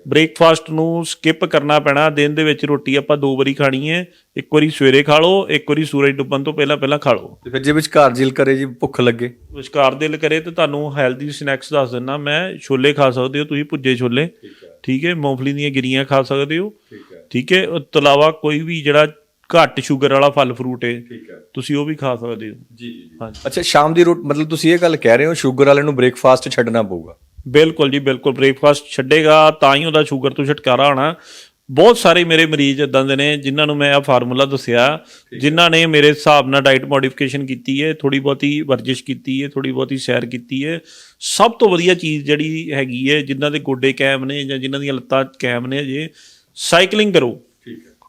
S2: ਬ੍ਰੇਕਫਾਸਟ ਨੂੰ ਸਕਿਪ ਕਰਨਾ ਪੈਣਾ ਦਿਨ ਦੇ ਵਿੱਚ ਰੋਟੀ ਆਪਾਂ ਦੋ ਵਾਰੀ ਖਾਣੀ ਹੈ ਇੱਕ ਵਾਰੀ ਸਵੇਰੇ ਖਾ ਲਓ ਇੱਕ ਵਾਰੀ ਸੂਰਜ ਡੁੱਬਣ ਤੋਂ ਪਹਿਲਾਂ ਪਹਿਲਾਂ ਖਾ ਲਓ।
S1: ਤੇ ਫਿਰ ਜੇ ਵਿਚਕਾਰ ਜਿਲ ਕਰੇ ਜੀ ਭੁੱਖ ਲੱਗੇ।
S2: ਵਿਚਕਾਰ ਦਿਲ ਕਰੇ ਤੇ ਤੁਹਾਨੂੰ ਹੈਲਦੀ ਸਨੈਕਸ ਦੱਸ ਦਿੰਦਾ ਮੈਂ ਛੋਲੇ ਖਾ ਸਕਦੇ ਹੋ ਤੁਸੀਂ ਭੁੱਜੇ ਛੋਲੇ। ਠੀਕ ਹੈ ਮੂੰਗਫਲੀ ਦੀਆਂ ਗਿਰੀਆਂ ਖਾ ਸਕਦੇ ਹੋ।
S1: ਠੀਕ ਹੈ।
S2: ਠੀਕ ਹੈ ਉਸ ਤੋਂ ਇਲਾਵਾ ਕੋਈ ਵੀ ਜਿਹੜਾ ਘੱਟ ਸ਼ੂਗਰ ਵਾਲਾ ਫਲ ਫਰੂਟ ਹੈ
S1: ਠੀਕ ਹੈ।
S2: ਤੁਸੀਂ ਉਹ ਵੀ ਖਾ ਸਕਦੇ ਹੋ।
S1: ਜੀ ਜੀ
S2: ਹਾਂਜੀ।
S1: ਅੱਛਾ ਸ਼ਾਮ ਦੀ ਰੋਟੀ ਮਤਲਬ ਤੁਸੀਂ ਇਹ ਗੱਲ ਕਹਿ ਰਹੇ ਹੋ ਸ਼ੂਗਰ ਵਾਲੇ ਨੂੰ ਬ੍ਰੇਕਫਾਸਟ ਛੱਡਣਾ ਪਊਗਾ।
S2: ਬਿਲਕੁਲ ਜੀ ਬਿਲਕੁਲ। ਬ੍ਰੇਕਫਾਸਟ ਛੱਡੇਗਾ ਤਾਂ ਹੀ ਉਹਦਾ ਸ਼ੂਗਰ ਤੋਂ ਛੁਟਕਾਰਾ ਹੋਣਾ। ਬਹੁਤ ਸਾਰੇ ਮੇਰੇ ਮਰੀਜ਼ ਇਦਾਂ ਦੇ ਨੇ ਜਿਨ੍ਹਾਂ ਨੂੰ ਮੈਂ ਇਹ ਫਾਰਮੂਲਾ ਦੱਸਿਆ ਜਿਨ੍ਹਾਂ ਨੇ ਮੇਰੇ ਹਿਸਾਬ ਨਾਲ ਡਾਈਟ ਮੋਡੀਫਿਕੇਸ਼ਨ ਕੀਤੀ ਹੈ ਥੋੜੀ ਬਹੁਤੀ ਵਰਜਿਸ਼ ਕੀਤੀ ਹੈ ਥੋੜੀ ਬਹੁਤੀ ਸੈਰ ਕੀਤੀ ਹੈ ਸਭ ਤੋਂ ਵਧੀਆ ਚੀਜ਼ ਜਿਹੜੀ ਹੈਗੀ ਹੈ ਜਿਨ੍ਹਾਂ ਦੇ ਗੋਡੇ ਕਾਇਮ ਨੇ ਜਾਂ ਜਿਨ੍ਹਾਂ ਦੀਆਂ ਲੱਤਾਂ ਕਾਇਮ ਨੇ ਜੇ ਸਾਈਕਲਿੰਗ ਕਰੋ।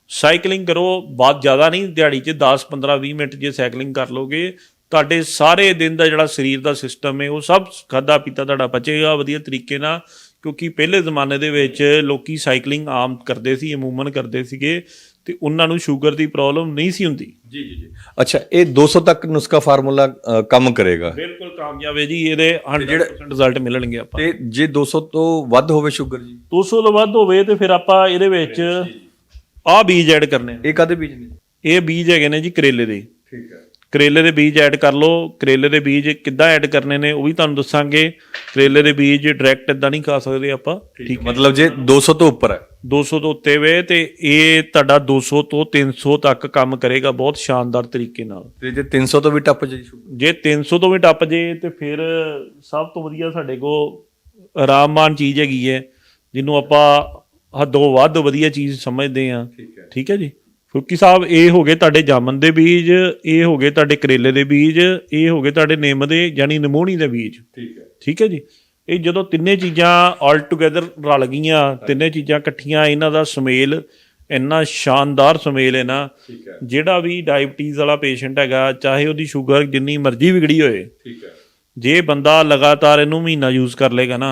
S2: ਸਾਈਕਲਿੰਗ ਕਰੋ ਬਹੁਤ ਜ਼ਿਆਦਾ ਨਹੀਂ ਦਿਹਾੜੀ 'ਚ 10 15 20 ਮਿੰਟ ਜੇ ਸਾਈਕਲਿੰਗ ਕਰ ਲੋਗੇ ਤੁਹਾਡੇ ਸਾਰੇ ਦਿਨ ਦਾ ਜਿਹੜਾ ਸਰੀਰ ਦਾ ਸਿਸਟਮ ਹੈ ਉਹ ਸਭ ਖਾਦਾ ਪੀਤਾ ਤੁਹਾਡਾ ਪਚੇਗਾ ਵਧੀਆ ਤਰੀਕੇ ਨਾਲ ਕਿਉਂਕਿ ਪਹਿਲੇ ਜ਼ਮਾਨੇ ਦੇ ਵਿੱਚ ਲੋਕੀ ਸਾਈਕਲਿੰਗ ਆਮ ਕਰਦੇ ਸੀ ਅਮੂਮਨ ਕਰਦੇ ਸੀਗੇ ਤੇ ਉਹਨਾਂ ਨੂੰ ਸ਼ੂਗਰ ਦੀ ਪ੍ਰੋਬਲਮ ਨਹੀਂ ਸੀ ਹੁੰਦੀ।
S1: ਜੀ ਜੀ ਜੀ। ਅੱਛਾ ਇਹ 200 ਤੱਕ ਨੁਸਖਾ ਫਾਰਮੂਲਾ ਕੰਮ ਕਰੇਗਾ?
S2: ਬਿਲਕੁਲ ਕਾਮਯਾਬ ਹੈ ਜੀ ਇਹਦੇ 100% ਰਿਜ਼ਲਟ ਮਿਲਣਗੇ ਆਪਾਂ।
S1: ਤੇ ਜੇ 200 ਤੋਂ ਵੱਧ ਹੋਵੇ ਸ਼ੂਗਰ ਜੀ?
S2: 200 ਤੋਂ ਵੱਧ ਹੋਵੇ ਤੇ ਫਿਰ ਆਪਾਂ ਇਹਦੇ ਵਿੱਚ ਆਹ ਬੀਜ ਐਡ ਕਰਨੇ ਆ।
S1: ਇਹ ਕਾਦੇ ਬੀਜ ਨੇ?
S2: ਇਹ ਬੀਜ ਹੈਗੇ ਨੇ ਜੀ ਕਰੇਲੇ ਦੇ।
S1: ਠੀਕ ਹੈ।
S2: ਕਰੇਲੇ ਦੇ ਬੀਜ ਐਡ ਕਰ ਲਓ। ਕਰੇਲੇ ਦੇ ਬੀਜ ਕਿੱਦਾਂ ਐਡ ਕਰਨੇ ਨੇ ਉਹ ਵੀ ਤੁਹਾਨੂੰ ਦੱਸਾਂਗੇ। ਕਰੇਲੇ ਦੇ ਬੀਜ ਡਾਇਰੈਕਟ ਇਦਾਂ ਨਹੀਂ ਖਾ ਸਕਦੇ ਆਪਾਂ। ਠੀਕ
S1: ਮਤਲਬ ਜੇ 200 ਤੋਂ ਉੱਪਰ ਹੈ।
S2: 200 ਤੋਂ ਉੱਤੇ ਵੇ ਤੇ ਇਹ ਤੁਹਾਡਾ 200 ਤੋਂ 300 ਤੱਕ ਕੰਮ ਕਰੇਗਾ ਬਹੁਤ ਸ਼ਾਨਦਾਰ ਤਰੀਕੇ ਨਾਲ।
S1: ਤੇ ਜੇ 300 ਤੋਂ ਵੀ ਟੱਪ ਸ਼ੂਗਰ
S2: ਜੇ 300 ਤੋਂ ਵੀ ਟੱਪ ਜੇ ਤੇ ਫਿਰ ਸਭ ਤੋਂ ਵਧੀਆ ਸਾਡੇ ਕੋ ਆਰਾਮਮਾਨ ਚੀਜ਼ ਹੈਗੀ ਹੈ ਜਿਹਨੂੰ ਆਪਾਂ ਹੱਦੋਂ ਵੱਧ ਵਧੀਆ ਚੀਜ਼ ਸਮਝਦੇ ਆ
S1: ਠੀਕ ਹੈ।
S2: ਠੀਕ ਹੈ ਜੀ? ਫੁਲਕੀ ਸਾਹਿਬ ਇਹ ਹੋ ਗਏ ਤੁਹਾਡੇ ਜਾਮਨ ਦੇ ਬੀਜ ਇਹ ਹੋ ਗਏ ਤੁਹਾਡੇ ਕਰੇਲੇ ਦੇ ਬੀਜ ਇਹ ਹੋ ਗਏ ਤੁਹਾਡੇ ਨਿੰਮ ਦੇ ਯਾਨੀ ਨਮੋਣੀ ਦੇ ਬੀਜ।
S1: ਠੀਕ ਹੈ।
S2: ਠੀਕ ਹੈ ਜੀ? ਇਹ ਜਦੋਂ ਤਿੰਨੇ ਚੀਜ਼ਾਂ ਆਲ ਟੁਗੇਦਰ ਰਲ ਗਈਆਂ ਤਿੰਨੇ ਚੀਜ਼ਾਂ ਇਕੱਠੀਆਂ ਇਹਨਾਂ ਦਾ ਸਮੇਲ ਇੰਨਾ ਸ਼ਾਨਦਾਰ ਸਮੇਲ ਹੈ ਨਾ ਜਿਹੜਾ ਵੀ ਡਾਇਬੀਟੀਜ਼ ਵਾਲਾ ਪੇਸ਼ੈਂਟ ਹੈਗਾ ਚਾਹੇ ਉਹਦੀ ਸ਼ੂਗਰ ਜਿੰਨੀ ਮਰਜ਼ੀ ਵਿਗੜੀ ਹੋਏ
S1: ਠੀਕ ਹੈ।
S2: ਜੇ ਬੰਦਾ ਲਗਾਤਾਰ ਇਹਨੂੰ ਮਹੀਨਾ ਯੂਜ਼ ਕਰ ਲੇਗਾ ਨਾ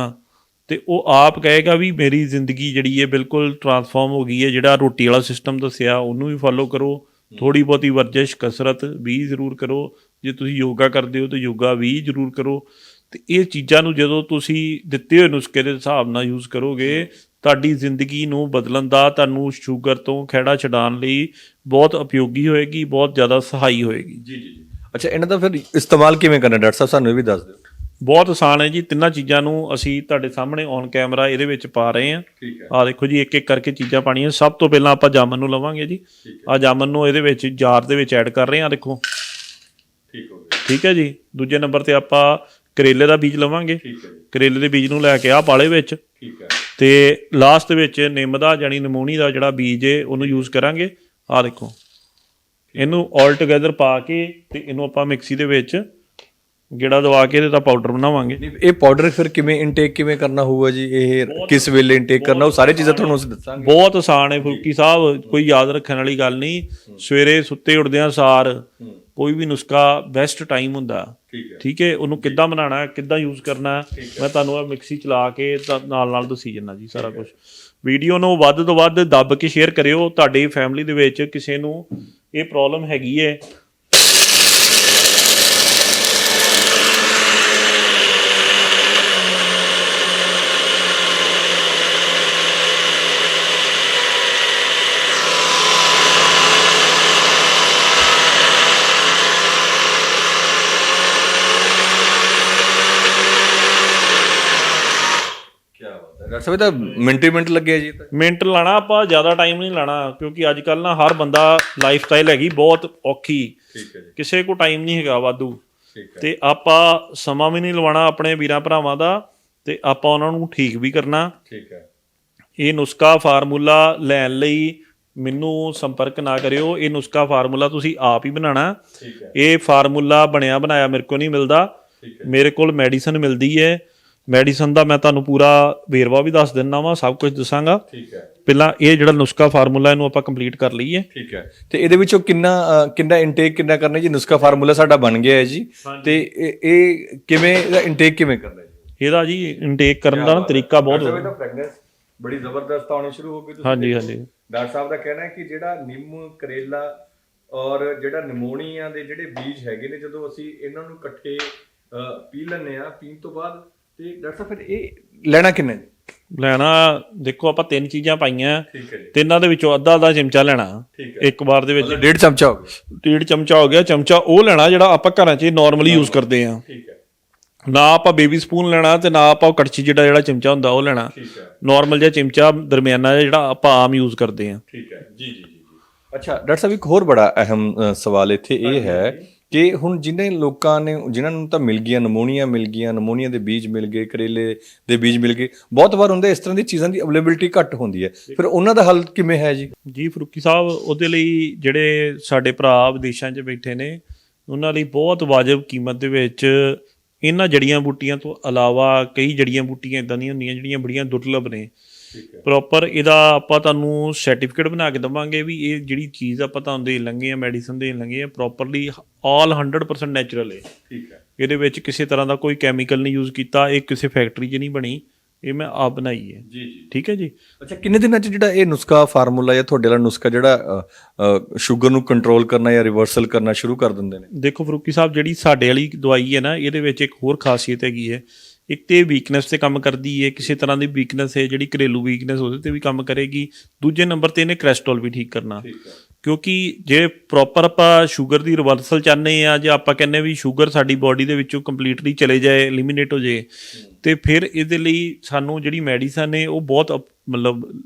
S2: ਤੇ ਉਹ ਆਪ ਕਹੇਗਾ ਵੀ ਮੇਰੀ ਜ਼ਿੰਦਗੀ ਜਿਹੜੀ ਹੈ ਬਿਲਕੁਲ ਟਰਾਂਸਫਾਰਮ ਹੋ ਗਈ ਹੈ। ਜਿਹੜਾ ਰੋਟੀ ਵਾਲਾ ਸਿਸਟਮ ਦੱਸਿਆ ਉਹਨੂੰ ਵੀ ਫਾਲੋ ਕਰੋ। ਥੋੜੀ ਬਹੁਤੀ ਵਰਜਿਸ਼ ਕਸਰਤ ਵੀ ਜ਼ਰੂਰ ਕਰੋ। ਜੇ ਤੁਸੀਂ ਯੋਗਾ ਕਰਦੇ ਹੋ ਤਾਂ ਯੋਗਾ ਵੀ ਜ਼ਰੂਰ ਕਰੋ। ਤੇ ਇਹ ਚੀਜ਼ਾਂ ਨੂੰ ਜਦੋਂ ਤੁਸੀਂ ਦਿੱਤੇ ਹੋਏ ਨੁਸਖੇ ਦੇ ਹਿਸਾਬ ਨਾਲ ਯੂਜ਼ ਕਰੋਗੇ ਤੁਹਾਡੀ ਜ਼ਿੰਦਗੀ ਨੂੰ ਬਦਲਣ ਦਾ ਤੁਹਾਨੂੰ ਸ਼ੂਗਰ ਤੋਂ ਖਹਿੜਾ ਛਡਾਉਣ ਲਈ ਬਹੁਤ ਉਪਯੋਗੀ ਹੋਏਗੀ ਬਹੁਤ ਜ਼ਿਆਦਾ ਸਹਾਈ ਹੋਏਗੀ।
S1: ਜੀ ਜੀ ਜੀ। ਅੱਛਾ ਇਹਨਾਂ ਦਾ ਫਿਰ ਇਸਤੇਮਾਲ ਕਿਵੇਂ ਕਰਨਾ? ਡਾਕਟਰ ਸਾਹਿਬ ਸਾਨੂੰ ਇਹ ਵੀ ਦੱਸ ਦਿਓ।
S2: ਬਹੁਤ ਆਸਾਨ ਹੈ ਜੀ ਤਿੰਨਾਂ ਚੀਜ਼ਾਂ ਨੂੰ ਅਸੀਂ ਤੁਹਾਡੇ ਸਾਹਮਣੇ ਔਨ ਕੈਮਰਾ ਇਹਦੇ ਵਿੱਚ ਪਾ ਰਹੇ ਹਾਂ।
S1: ਠੀਕ ਹੈ।
S2: ਆ ਦੇਖੋ ਜੀ ਇੱਕ ਇੱਕ ਕਰਕੇ ਚੀਜ਼ਾਂ ਪਾਣੀਆਂ ਸਭ ਤੋਂ ਪਹਿਲਾਂ ਆਪਾਂ ਜਾਮਨ ਨੂੰ ਲਵਾਂਗੇ ਜੀ। ਆ ਜਾਮਨ ਨੂੰ ਇਹਦੇ ਵਿੱਚ ਜਾਰ ਦੇ ਵਿੱਚ ਐਡ ਕਰ ਰਹੇ ਹਾਂ ਦੇਖੋ।
S1: ਠੀਕ ਹੋ ਗਿਆ।
S2: ਠੀਕ ਹੈ ਜੀ। ਦੂਜੇ ਨੰਬਰ ਤੇ ਆਪਾਂ ਕਰੇਲੇ ਦਾ ਬੀਜ ਲਵਾਂਗੇ।
S1: ਠੀਕ ਹੈ
S2: ਕਰੇਲੇ ਦੇ ਬੀਜ ਨੂੰ ਲੈ ਕੇ ਆ ਪਾਲੇ ਵਿੱਚ।
S1: ਠੀਕ ਹੈ।
S2: ਤੇ ਲਾਸਟ ਵਿੱਚ ਨਿੰਮ ਦਾ ਜਾਨੀ ਨਮੂਨੀ ਦਾ ਜਿਹੜਾ ਬੀਜ ਹੈ ਉਹਨੂੰ ਯੂਜ਼ ਕਰਾਂਗੇ। ਆ ਦੇਖੋ। ਇਹਨੂੰ ਆਲ ਟੁਗੇਦਰ ਪਾ ਕੇ ਤੇ ਇਹਨੂੰ ਆਪਾਂ ਮਿਕਸੀ ਦੇ ਵਿੱਚ ਗੇੜਾ ਦਵਾ ਕੇ ਇਹਦਾ ਪਾਊਡਰ ਬਣਾਵਾਂਗੇ।
S1: ਇਹ ਪਾਊਡਰ ਫਿਰ ਕਿਵੇਂ ਇਨਟੇਕ ਕਿਵੇਂ ਕਰਨਾ ਹੋਊਗਾ ਜੀ? ਇਹ ਕਿਸ ਵੇਲੇ ਇਨਟੇਕ ਕਰਨਾ? ਉਹ ਸਾਰੇ ਚੀਜ਼ਾਂ ਤੁਹਾਨੂੰ ਅਸੀਂ ਦੱਸਾਂਗੇ।
S2: ਬਹੁਤ ਆਸਾਨ ਹੈ ਫੁਲਕੀ ਸਾਹਿਬ ਕੋਈ ਯਾਦ ਰੱਖਣ ਵਾਲੀ ਗੱਲ ਨਹੀਂ। ਸਵੇਰੇ ਸੁੱਤੇ ਉੱਠਦਿਆਂ ਸਾਰ ਕੋਈ ਵੀ ਨੁਸਖਾ ਬੈਸਟ ਟਾਈਮ ਹੁੰਦਾ।
S1: ਠੀਕ ਹੈ।
S2: ਉਹਨੂੰ ਕਿੱਦਾਂ ਬਣਾਉਣਾ ਹੈ ਕਿੱਦਾਂ ਯੂਜ਼ ਕਰਨਾ ਹੈ। ਮੈਂ ਤੁਹਾਨੂੰ ਆ ਮਿਕਸੀ ਚਲਾ ਕੇ ਤਾਂ ਨਾਲ ਨਾਲ ਦੱਸੀ ਜੰਨਾ ਜੀ ਸਾਰਾ ਕੁਝ ਵੀਡੀਓ ਨੂੰ ਵੱਧ ਤੋਂ ਵੱਧ ਦੱਬ ਕੇ ਸ਼ੇਅਰ ਕਰਿਓ। ਤੁਹਾਡੀ ਫੈਮਿਲੀ ਦੇ ਵਿੱਚ ਕਿਸੇ ਨੂੰ ਇਹ ਪ੍ਰੋਬਲਮ ਹੈਗੀ ਹੈ
S1: ਕੀ ਇਹ ਤਾਂ ਮਿੰਟੇ ਮਿੰਟ ਲੱਗਿਆ ਜੀ ਤਾਂ।
S2: ਮਿੰਟ ਲਾਣਾ ਆਪਾਂ ਜ਼ਿਆਦਾ ਟਾਈਮ ਨਹੀਂ ਲਾਣਾ ਕਿਉਂਕਿ ਅੱਜ ਕੱਲ ਨਾ ਹਰ ਬੰਦਾ ਲਾਈਫ ਸਟਾਈਲ ਹੈਗੀ ਬਹੁਤ ਔਖੀ।
S1: ਠੀਕ ਹੈ ਜੀ।
S2: ਕਿਸੇ ਕੋ ਟਾਈਮ ਨਹੀਂ ਹੈਗਾ ਵਾਧੂ। ਤੇ ਆਪਾਂ ਸਮਾਂ ਵੀ ਨਹੀਂ ਲਵਾਣਾ ਆਪਣੇ ਵੀਰਾਂ ਭਰਾਵਾਂ ਦਾ ਤੇ ਆਪਾਂ ਉਹਨਾਂ ਨੂੰ ਠੀਕ ਵੀ ਕਰਨਾ।
S1: ਠੀਕ ਹੈ।
S2: ਇਹ ਨੁਸਖਾ ਫਾਰਮੂਲਾ ਲੈਣ ਲਈ ਮੈਨੂੰ ਸੰਪਰਕ ਨਾ ਕਰਿਓ। ਇਹ ਨੁਸਖਾ ਫਾਰਮੂਲਾ ਤੁਸੀਂ ਆਪ ਹੀ
S1: ਹੈ।
S2: ਇਹ ਫਾਰਮੂਲਾ ਬਣਿਆ ਬਣਾਇਆ ਮੇਰੇ ਕੋਲ ਨਹੀਂ ਮਿਲਦਾ।
S1: ਠੀਕ
S2: ਮੇਰੇ ਕੋਲ ਮੈਡੀਸਨ ਮਿਲਦੀ ਹੈ। ਮੈਡੀਸਨ ਦਾ ਮੈਂ ਤੁਹਾਨੂੰ ਪੂਰਾ ਵੇਰਵਾ ਵੀ ਦੱਸ ਦਿੰਦਾ ਵਾਂ ਸਭ ਕੁਝ ਦੱਸਾਂਗਾ।
S1: ਠੀਕ ਹੈ।
S2: ਪਹਿਲਾਂ ਇਹ ਜਿਹੜਾ ਨੁਸਖਾ ਫਾਰਮੂਲਾ ਇਹਨੂੰ ਆਪਾਂ ਕੰਪਲੀਟ ਕਰ ਲਈਏ।
S1: ਠੀਕ ਹੈ। ਤੇ ਇਹਦੇ ਵਿੱਚੋਂ ਕਿੰਨਾ ਕਿੰਨਾ ਇਨਟੇਕ ਕਿੰਨਾ ਕਰਨਾ ਜੀ? ਨੁਸਖਾ ਫਾਰਮੂਲਾ ਸਾਡਾ ਬਣ ਗਿਆ ਹੈ ਜੀ। ਤੇ ਇਹ- ਕਿਵੇਂ ਇਹਦਾ ਇਨਟੇਕ ਕਿਵੇਂ ਕਰਨਾ ਹੈ ਜੀ?
S2: ਇਹਦਾ ਜੀ ਇਨਟੇਕ ਕਰਨ ਦਾ ਨਾ ਤਰੀਕਾ ਬਹੁਤ
S1: ਫ੍ਰੈਗਨੈਂਸ ਬੜੀ ਜ਼ਬਰਦਸਤ ਆਉਣੀ ਸ਼ੁਰੂ ਹੋ ਗਈ ਤੁਸੀਂ
S2: ਹਾਂਜੀ ਹਾਂਜੀ।
S1: ਡਾਕਟਰ ਸਾਹਿਬ ਦਾ ਕਹਿਣਾ ਹੈ ਕਿ ਜਿਹੜਾ ਨਿੰਮ ਕਰੇਲਾ ਔਰ ਜਿਹੜਾ ਨਿਮੋਨੀਆ ਦੇ ਜਿਹੜੇ ਬੀਜ ਹੈਗੇ ਨੇ ਜਦੋਂ ਅਸੀਂ ਇਹਨਾਂ ਨੂੰ ਇਕੱਠੇ ਪੀ ਲੈਂਦੇ ਆ ਪੀਣ ਤੋਂ ਬਾਅਦ ਤੇ ਡਾਕਟਰ ਸਾਹਿਬ ਫਿਰ ਇਹ ਲੈਣਾ ਕਿੰਨਾ?
S2: ਲੈਣਾ ਦੇਖੋ ਆਪਾਂ ਤਿੰਨ ਚੀਜ਼ਾਂ ਪਾਈਆਂ।
S1: ਠੀਕ ਹੈ ਜੀ।
S2: ਤਿੰਨਾਂ ਦੇ ਵਿੱਚੋਂ ਅੱਧਾ ਅੱਧਾ ਚਮਚਾ ਲੈਣਾ। ਇੱਕ ਵਾਰ ਦੇ ਵਿੱਚ
S1: ਡੇਢ ਚਮਚਾ ਹੋ ਗਿਆ।
S2: ਡੇਢ ਚਮਚਾ ਹੋ ਗਿਆ। ਚਮਚਾ ਉਹ ਲੈਣਾ ਜਿਹੜਾ ਆਪਾਂ ਘਰਾਂ 'ਚ ਨਾਰਮਲੀ ਯੂਜ਼ ਕਰਦੇ ਆ
S1: ਠੀਕ ਹੈ।
S2: ਨਾ ਆਪਾਂ ਬੇਬੀ ਸਪੂਨ ਲੈਣਾ ਤੇ ਨਾ ਆਪਾਂ ਕੜਛੀ ਜਿਹੜਾ ਜਿਹੜਾ ਚਮਚਾ ਹੁੰਦਾ ਉਹ ਲੈਣਾ।
S1: ਠੀਕ ਹੈ।
S2: ਨਾਰਮਲ ਜਿਹਾ ਚਮਚਾ ਦਰਮਿਆਨਾ ਜਿਹਾ ਜਿਹੜਾ ਆਪਾਂ ਆਮ ਯੂਜ਼ ਕਰਦੇ ਆ
S1: ਠੀਕ ਹੈ। ਜੀ ਜੀ ਜੀ ਅੱਛਾ ਡਾਕਟਰ ਸਾਹਿਬ ਇੱਕ ਹੋਰ ਬੜਾ ਅਹਿਮ ਸਵਾਲ ਇੱਥੇ ਇਹ ਹੈ ਕਿ ਹੁਣ ਜਿਨ੍ਹਾਂ ਲੋਕਾਂ ਨੇ ਜਿਨ੍ਹਾਂ ਨੂੰ ਤਾਂ ਮਿਲ ਗਈਆਂ ਨਮੋਨੀਆ ਮਿਲ ਗਈਆਂ ਨਮੋਨੀਆ ਦੇ ਬੀਜ ਮਿਲ ਗਏ ਕਰੇਲੇ ਦੇ ਬੀਜ ਮਿਲ ਗਏ ਬਹੁਤ ਵਾਰ ਹੁੰਦਾ ਇਸ ਤਰ੍ਹਾਂ ਦੀ ਚੀਜ਼ਾਂ ਦੀ ਅਵੇਲੇਬਿਲਿਟੀ ਘੱਟ ਹੁੰਦੀ ਹੈ। ਫਿਰ ਉਹਨਾਂ ਦਾ ਹੱਲ ਕਿਵੇਂ ਹੈ ਜੀ?
S2: ਜੀ ਫਰੂਕੀ ਸਾਹਿਬ ਉਹਦੇ ਲਈ ਜਿਹੜੇ ਸਾਡੇ ਭਰਾ ਵਿਦੇਸ਼ਾਂ 'ਚ ਬੈਠੇ ਨੇ ਉਹਨਾਂ ਲਈ ਬਹੁਤ ਵਾਜਬ ਕੀਮਤ ਦੇ ਵਿੱਚ ਇਹਨਾਂ ਜੜੀਆਂ ਬੂਟੀਆਂ ਤੋਂ ਇਲਾਵਾ ਕਈ ਜੜੀਆਂ ਬੂਟੀਆਂ ਇਦਾਂ ਦੀਆਂ ਹੁੰਦੀਆਂ ਜਿਹੜੀਆਂ ਬੜੀਆਂ ਦੁਰਲਭ ਨੇ। ਪ੍ਰੋਪਰ ਇਹਦਾ ਆਪਾਂ ਤੁਹਾਨੂੰ ਸਰਟੀਫਿਕੇਟ ਬਣਾ ਕੇ ਦਵਾਂਗੇ ਵੀ ਇਹ ਜਿਹੜੀ ਚੀਜ਼ ਆਪਾਂ ਤੁਹਾਨੂੰ ਦੇਣ ਲੱਗੇ ਆ ਮੈਡੀਸਨ ਦੇਣ ਲੱਗੇ ਆ ਪ੍ਰੋਪਰਲੀ ਆਲ 100% ਨੈਚੁਰਲ ਹੈ।
S1: ਠੀਕ ਹੈ।
S2: ਇਹਦੇ ਵਿੱਚ ਕਿਸੇ ਤਰ੍ਹਾਂ ਦਾ ਕੋਈ ਕੈਮੀਕਲ ਨਹੀਂ ਯੂਜ਼ ਕੀਤਾ ਇਹ ਕਿਸੇ ਫੈਕਟਰੀ 'ਚ ਨਹੀਂ ਬਣੀ ਇਹ ਮੈਂ ਆਪ ਬਣਾਈ ਹੈ।
S1: ਜੀ ਜੀ।
S2: ਠੀਕ ਹੈ ਜੀ?
S1: ਅੱਛਾ ਕਿੰਨੇ ਦਿਨਾਂ ਚ ਜਿਹੜਾ ਇਹ ਨੁਸਖਾ ਫਾਰਮੂਲਾ ਜਾਂ ਤੁਹਾਡੇ ਵਾਲਾ ਨੁਸਖਾ ਜਿਹੜਾ ਸ਼ੂਗਰ ਨੂੰ ਕੰਟਰੋਲ ਕਰਨਾ ਜਾਂ ਰਿਵਰਸਲ ਕਰਨਾ ਸ਼ੁਰੂ ਕਰ ਦਿੰਦੇ ਨੇ?
S2: ਦੇਖੋ ਫਰੂਕੀ ਸਾਹਿਬ ਜਿਹੜੀ ਸਾਡੇ ਵਾਲੀ ਦਵਾਈ ਹੈ ਨਾ ਇਹਦੇ ਵਿੱਚ ਇੱਕ ਹੋਰ ਖਾਸੀਅਤ ਹੈਗੀ ਹੈ ਇੱਕ ਤੇ ਵੀਕਨੈਸ ਤੇ ਕੰਮ ਕਰਦੀ ਹੈ ਕਿਸੇ ਤਰ੍ਹਾਂ ਦੀ ਵੀਕਨੈਸ ਹੈ ਜਿਹੜੀ ਘਰੇਲੂ ਵੀਕਨੈਸ ਉਹਦੇ ਤੇ ਵੀ ਕੰਮ ਕਰੇਗੀ। ਦੂਜੇ ਨੰਬਰ ਤੇ ਇਹਨੇ ਕੋਲੇਸਟ੍ਰੋਲ ਵੀ ਠੀਕ ਕਰਨਾ। ਕਿਉਂਕਿ ਜੇ ਪ੍ਰੋਪਰ ਆਪਾਂ ਸ਼ੂਗਰ ਦੀ ਰਿਵਰਸਲ ਚਾਹੁੰਦੇ ਆ ਜੇ ਆਪਾਂ ਕਹਿੰਦੇ ਵੀ ਸ਼ੂਗਰ ਸਾਡੀ ਬਾਡੀ ਦੇ ਵਿੱਚੋਂ ਕੰਪਲੀਟਲੀ ਚਲੇ ਜਾਏ ਐਲੀਮੀਨੇਟ ਹੋ ਜਾਏ ਤੇ ਫਿਰ ਇਹਦੇ ਲਈ ਸਾਨੂੰ ਜਿਹੜੀ ਮੈਡੀਸਨ ਹੈ ਉਹ ਬਹੁਤ ਮਤਲਬ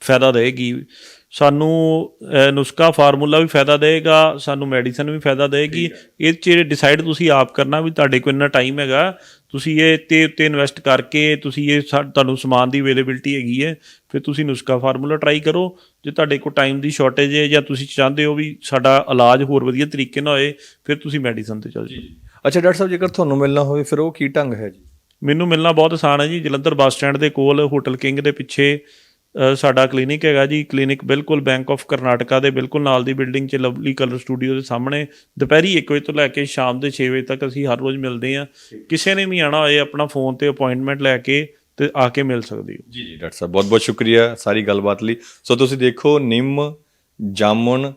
S2: ਫਾਇਦਾ ਦੇਗੀ ਸਾਨੂੰ ਨੁਸਖਾ ਫਾਰਮੂਲਾ ਵੀ ਫਾਇਦਾ ਦੇਗਾ ਸਾਨੂੰ ਮੈਡੀਸਨ ਵੀ ਫਾਇਦਾ ਦੇਗੀ ਇਹ ਚ ਡਿਸਾਈਡ ਤੁਸੀਂ ਆਪ ਕਰਨਾ ਵੀ ਤੁਹਾਡੇ ਕੋਲ ਇੰਨਾ ਟਾਈਮ ਹੈਗਾ ਤੁਸੀਂ ਇਹ ਤੇ ਉੱਤੇ ਇਨਵੈਸਟ ਕਰਕੇ ਤੁਸੀਂ ਇਹ ਤੁਹਾਨੂੰ ਸਮਾਨ ਦੀ ਅਵੇਲੇਬਿਲਟੀ ਹੈਗੀ ਹੈ ਫਿਰ ਤੁਸੀਂ ਨੁਸਖਾ ਫਾਰਮੂਲਾ ਟਰਾਈ ਕਰੋ। ਜੇ ਤੁਹਾਡੇ ਕੋਲ ਟਾਈਮ ਦੀ ਸ਼ਾਰਟੇਜ ਹੈ ਜਾਂ ਤੁਸੀਂ ਚਾਹੁੰਦੇ ਹੋ ਵੀ ਸਾਡਾ ਇਲਾਜ ਹੋਰ ਵਧੀਆ ਤਰੀਕੇ ਨਾਲ ਹੋਏ ਫਿਰ ਤੁਸੀਂ ਮੈਡੀਸਨ ਤੇ ਚੱਲ ਜਾਓ।
S1: ਅੱਛਾ ਡਾਕਟਰ ਸਾਹਿਬ ਜੇਕਰ ਤੁਹਾਨੂੰ ਮਿਲਣਾ ਹੋਵੇ ਫਿਰ ਉਹ ਕੀ ਢੰਗ ਹੈ ਜੀ?
S2: ਮੈਨੂੰ ਮਿਲਣਾ ਬਹੁਤ ਆਸਾਨ ਹੈ ਜੀ। ਜਲੰਧਰ ਬੱਸ ਸਟੈਂਡ ਦੇ ਕੋਲ ਹੋਟਲ ਕਿੰਗ ਦੇ ਪਿੱਛੇ ਸਾਡਾ ਕਲੀਨਿਕ ਹੈਗਾ ਜੀ, ਕਲੀਨਿਕ ਬਿਲਕੁਲ ਬੈਂਕ ਆਫ ਕਰਨਾਟਕਾ ਦੇ ਬਿਲਕੁਲ ਨਾਲ ਦੀ ਬਿਲਡਿੰਗ 'ਚ ਲਵਲੀ ਕਲਰ ਸਟੂਡੀਓ ਦੇ ਸਾਹਮਣੇ। ਦੁਪਹਿਰੀ 1 ਵਜੇ ਤੋਂ ਲੈ ਕੇ ਸ਼ਾਮ ਦੇ 6 ਵਜੇ ਤੱਕ ਅਸੀਂ ਹਰ ਰੋਜ਼ ਮਿਲਦੇ ਹਾਂ। ਕਿਸੇ ਨੇ ਵੀ ਆਣਾ ਹੋਏ ਆਪਣਾ ਫੋਨ ਤੇ ਅਪਾਇੰਟਮੈਂਟ ਲੈ ਕੇ ਤੇ ਆ ਕੇ ਮਿਲ ਸਕਦੇ ਹੋ।
S1: ਜੀ ਜੀ, ਡਾਕਟਰ ਸਾਹਿਬ ਬਹੁਤ ਬਹੁਤ ਸ਼ੁਕਰੀਆ ਸਾਰੀ ਗੱਲਬਾਤ ਲਈ। ਸੋ ਤੁਸੀਂ ਦੇਖੋ, ਨਿੰਮ, ਜਾਮੁਨ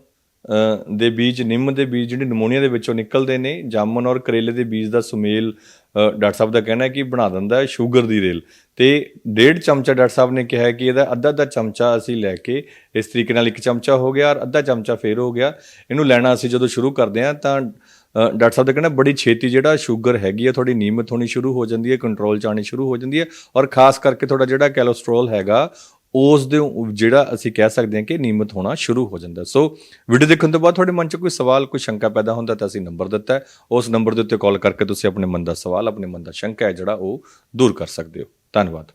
S1: ਦੇ ਬੀਜ, ਨਿੰਮ ਦੇ ਬੀਜ ਜਿਹੜੇ ਨਮੋਨੀਆ ਦੇ ਵਿੱਚੋਂ ਨਿਕਲਦੇ ਨੇ ਜਾਮਨ ਔਰ ਕਰੇਲੇ ਦੇ ਬੀਜ ਦਾ ਸੁਮੇਲ ਡਾਕਟਰ ਸਾਹਿਬ ਦਾ ਕਹਿਣਾ ਹੈ ਕਿ ਬਣਾ ਦਿੰਦਾ ਹੈ ਸ਼ੂਗਰ ਦੀ ਰੇਲ। ਤੇ ਡੇਢ ਚਮਚਾ ਡਾਕਟਰ ਸਾਹਿਬ ਨੇ ਕਿਹਾ ਕਿ ਇਹਦਾ ਅੱਧਾ ਅੱਧਾ ਚਮਚਾ ਅਸੀਂ ਲੈ ਕੇ ਇਸ ਤਰੀਕੇ ਨਾਲ ਇੱਕ ਚਮਚਾ ਹੋ ਗਿਆ ਔਰ ਅੱਧਾ ਚਮਚਾ ਫੇਰ ਹੋ ਗਿਆ। ਇਹਨੂੰ ਲੈਣਾ ਅਸੀਂ ਜਦੋਂ ਸ਼ੁਰੂ ਕਰਦੇ ਹਾਂ ਤਾਂ ਡਾਕਟਰ ਸਾਹਿਬ ਦਾ ਕਹਿਣਾ ਬੜੀ ਛੇਤੀ ਜਿਹੜਾ ਸ਼ੂਗਰ ਹੈਗੀ ਹੈ ਤੁਹਾਡੀ ਨੀਮਤ ਹੋਣੀ ਸ਼ੁਰੂ ਹੋ ਜਾਂਦੀ ਹੈ ਕੰਟਰੋਲ ਚ ਆਉਣੀ ਸ਼ੁਰੂ ਹੋ ਜਾਂਦੀ ਹੈ ਔਰ ਖਾਸ ਕਰਕੇ ਤੁਹਾਡਾ ਜਿਹੜਾ ਕੋਲੇਸਟ੍ਰੋਲ ਹੈਗਾ ਉਸ ਦੇ ਜਿਹੜਾ ਅਸੀਂ ਕਹਿ ਸਕਦੇ ਹਾਂ ਕਿ ਨਿਯਮਤ ਹੋਣਾ ਸ਼ੁਰੂ ਹੋ ਜਾਂਦਾ। ਸੋ ਵੀਡੀਓ ਦੇਖਣ ਤੋਂ ਬਾਅਦ ਤੁਹਾਡੇ ਮਨ 'ਚ ਕੋਈ ਸਵਾਲ, ਕੋਈ ਸ਼ੰਕਾ ਪੈਦਾ ਹੁੰਦਾ ਤਾਂ ਅਸੀਂ ਨੰਬਰ ਦਿੱਤਾ ਉਸ ਨੰਬਰ ਦੇ ਉੱਤੇ ਕਾਲ ਕਰਕੇ ਤੁਸੀਂ ਆਪਣੇ ਮਨ ਦਾ ਸਵਾਲ, ਆਪਣੇ ਮਨ ਦਾ ਸ਼ੰਕਾ ਹੈ ਜਿਹੜਾ ਉਹ ਦੂਰ ਕਰ ਸਕਦੇ ਹੋ। ਧੰਨਵਾਦ।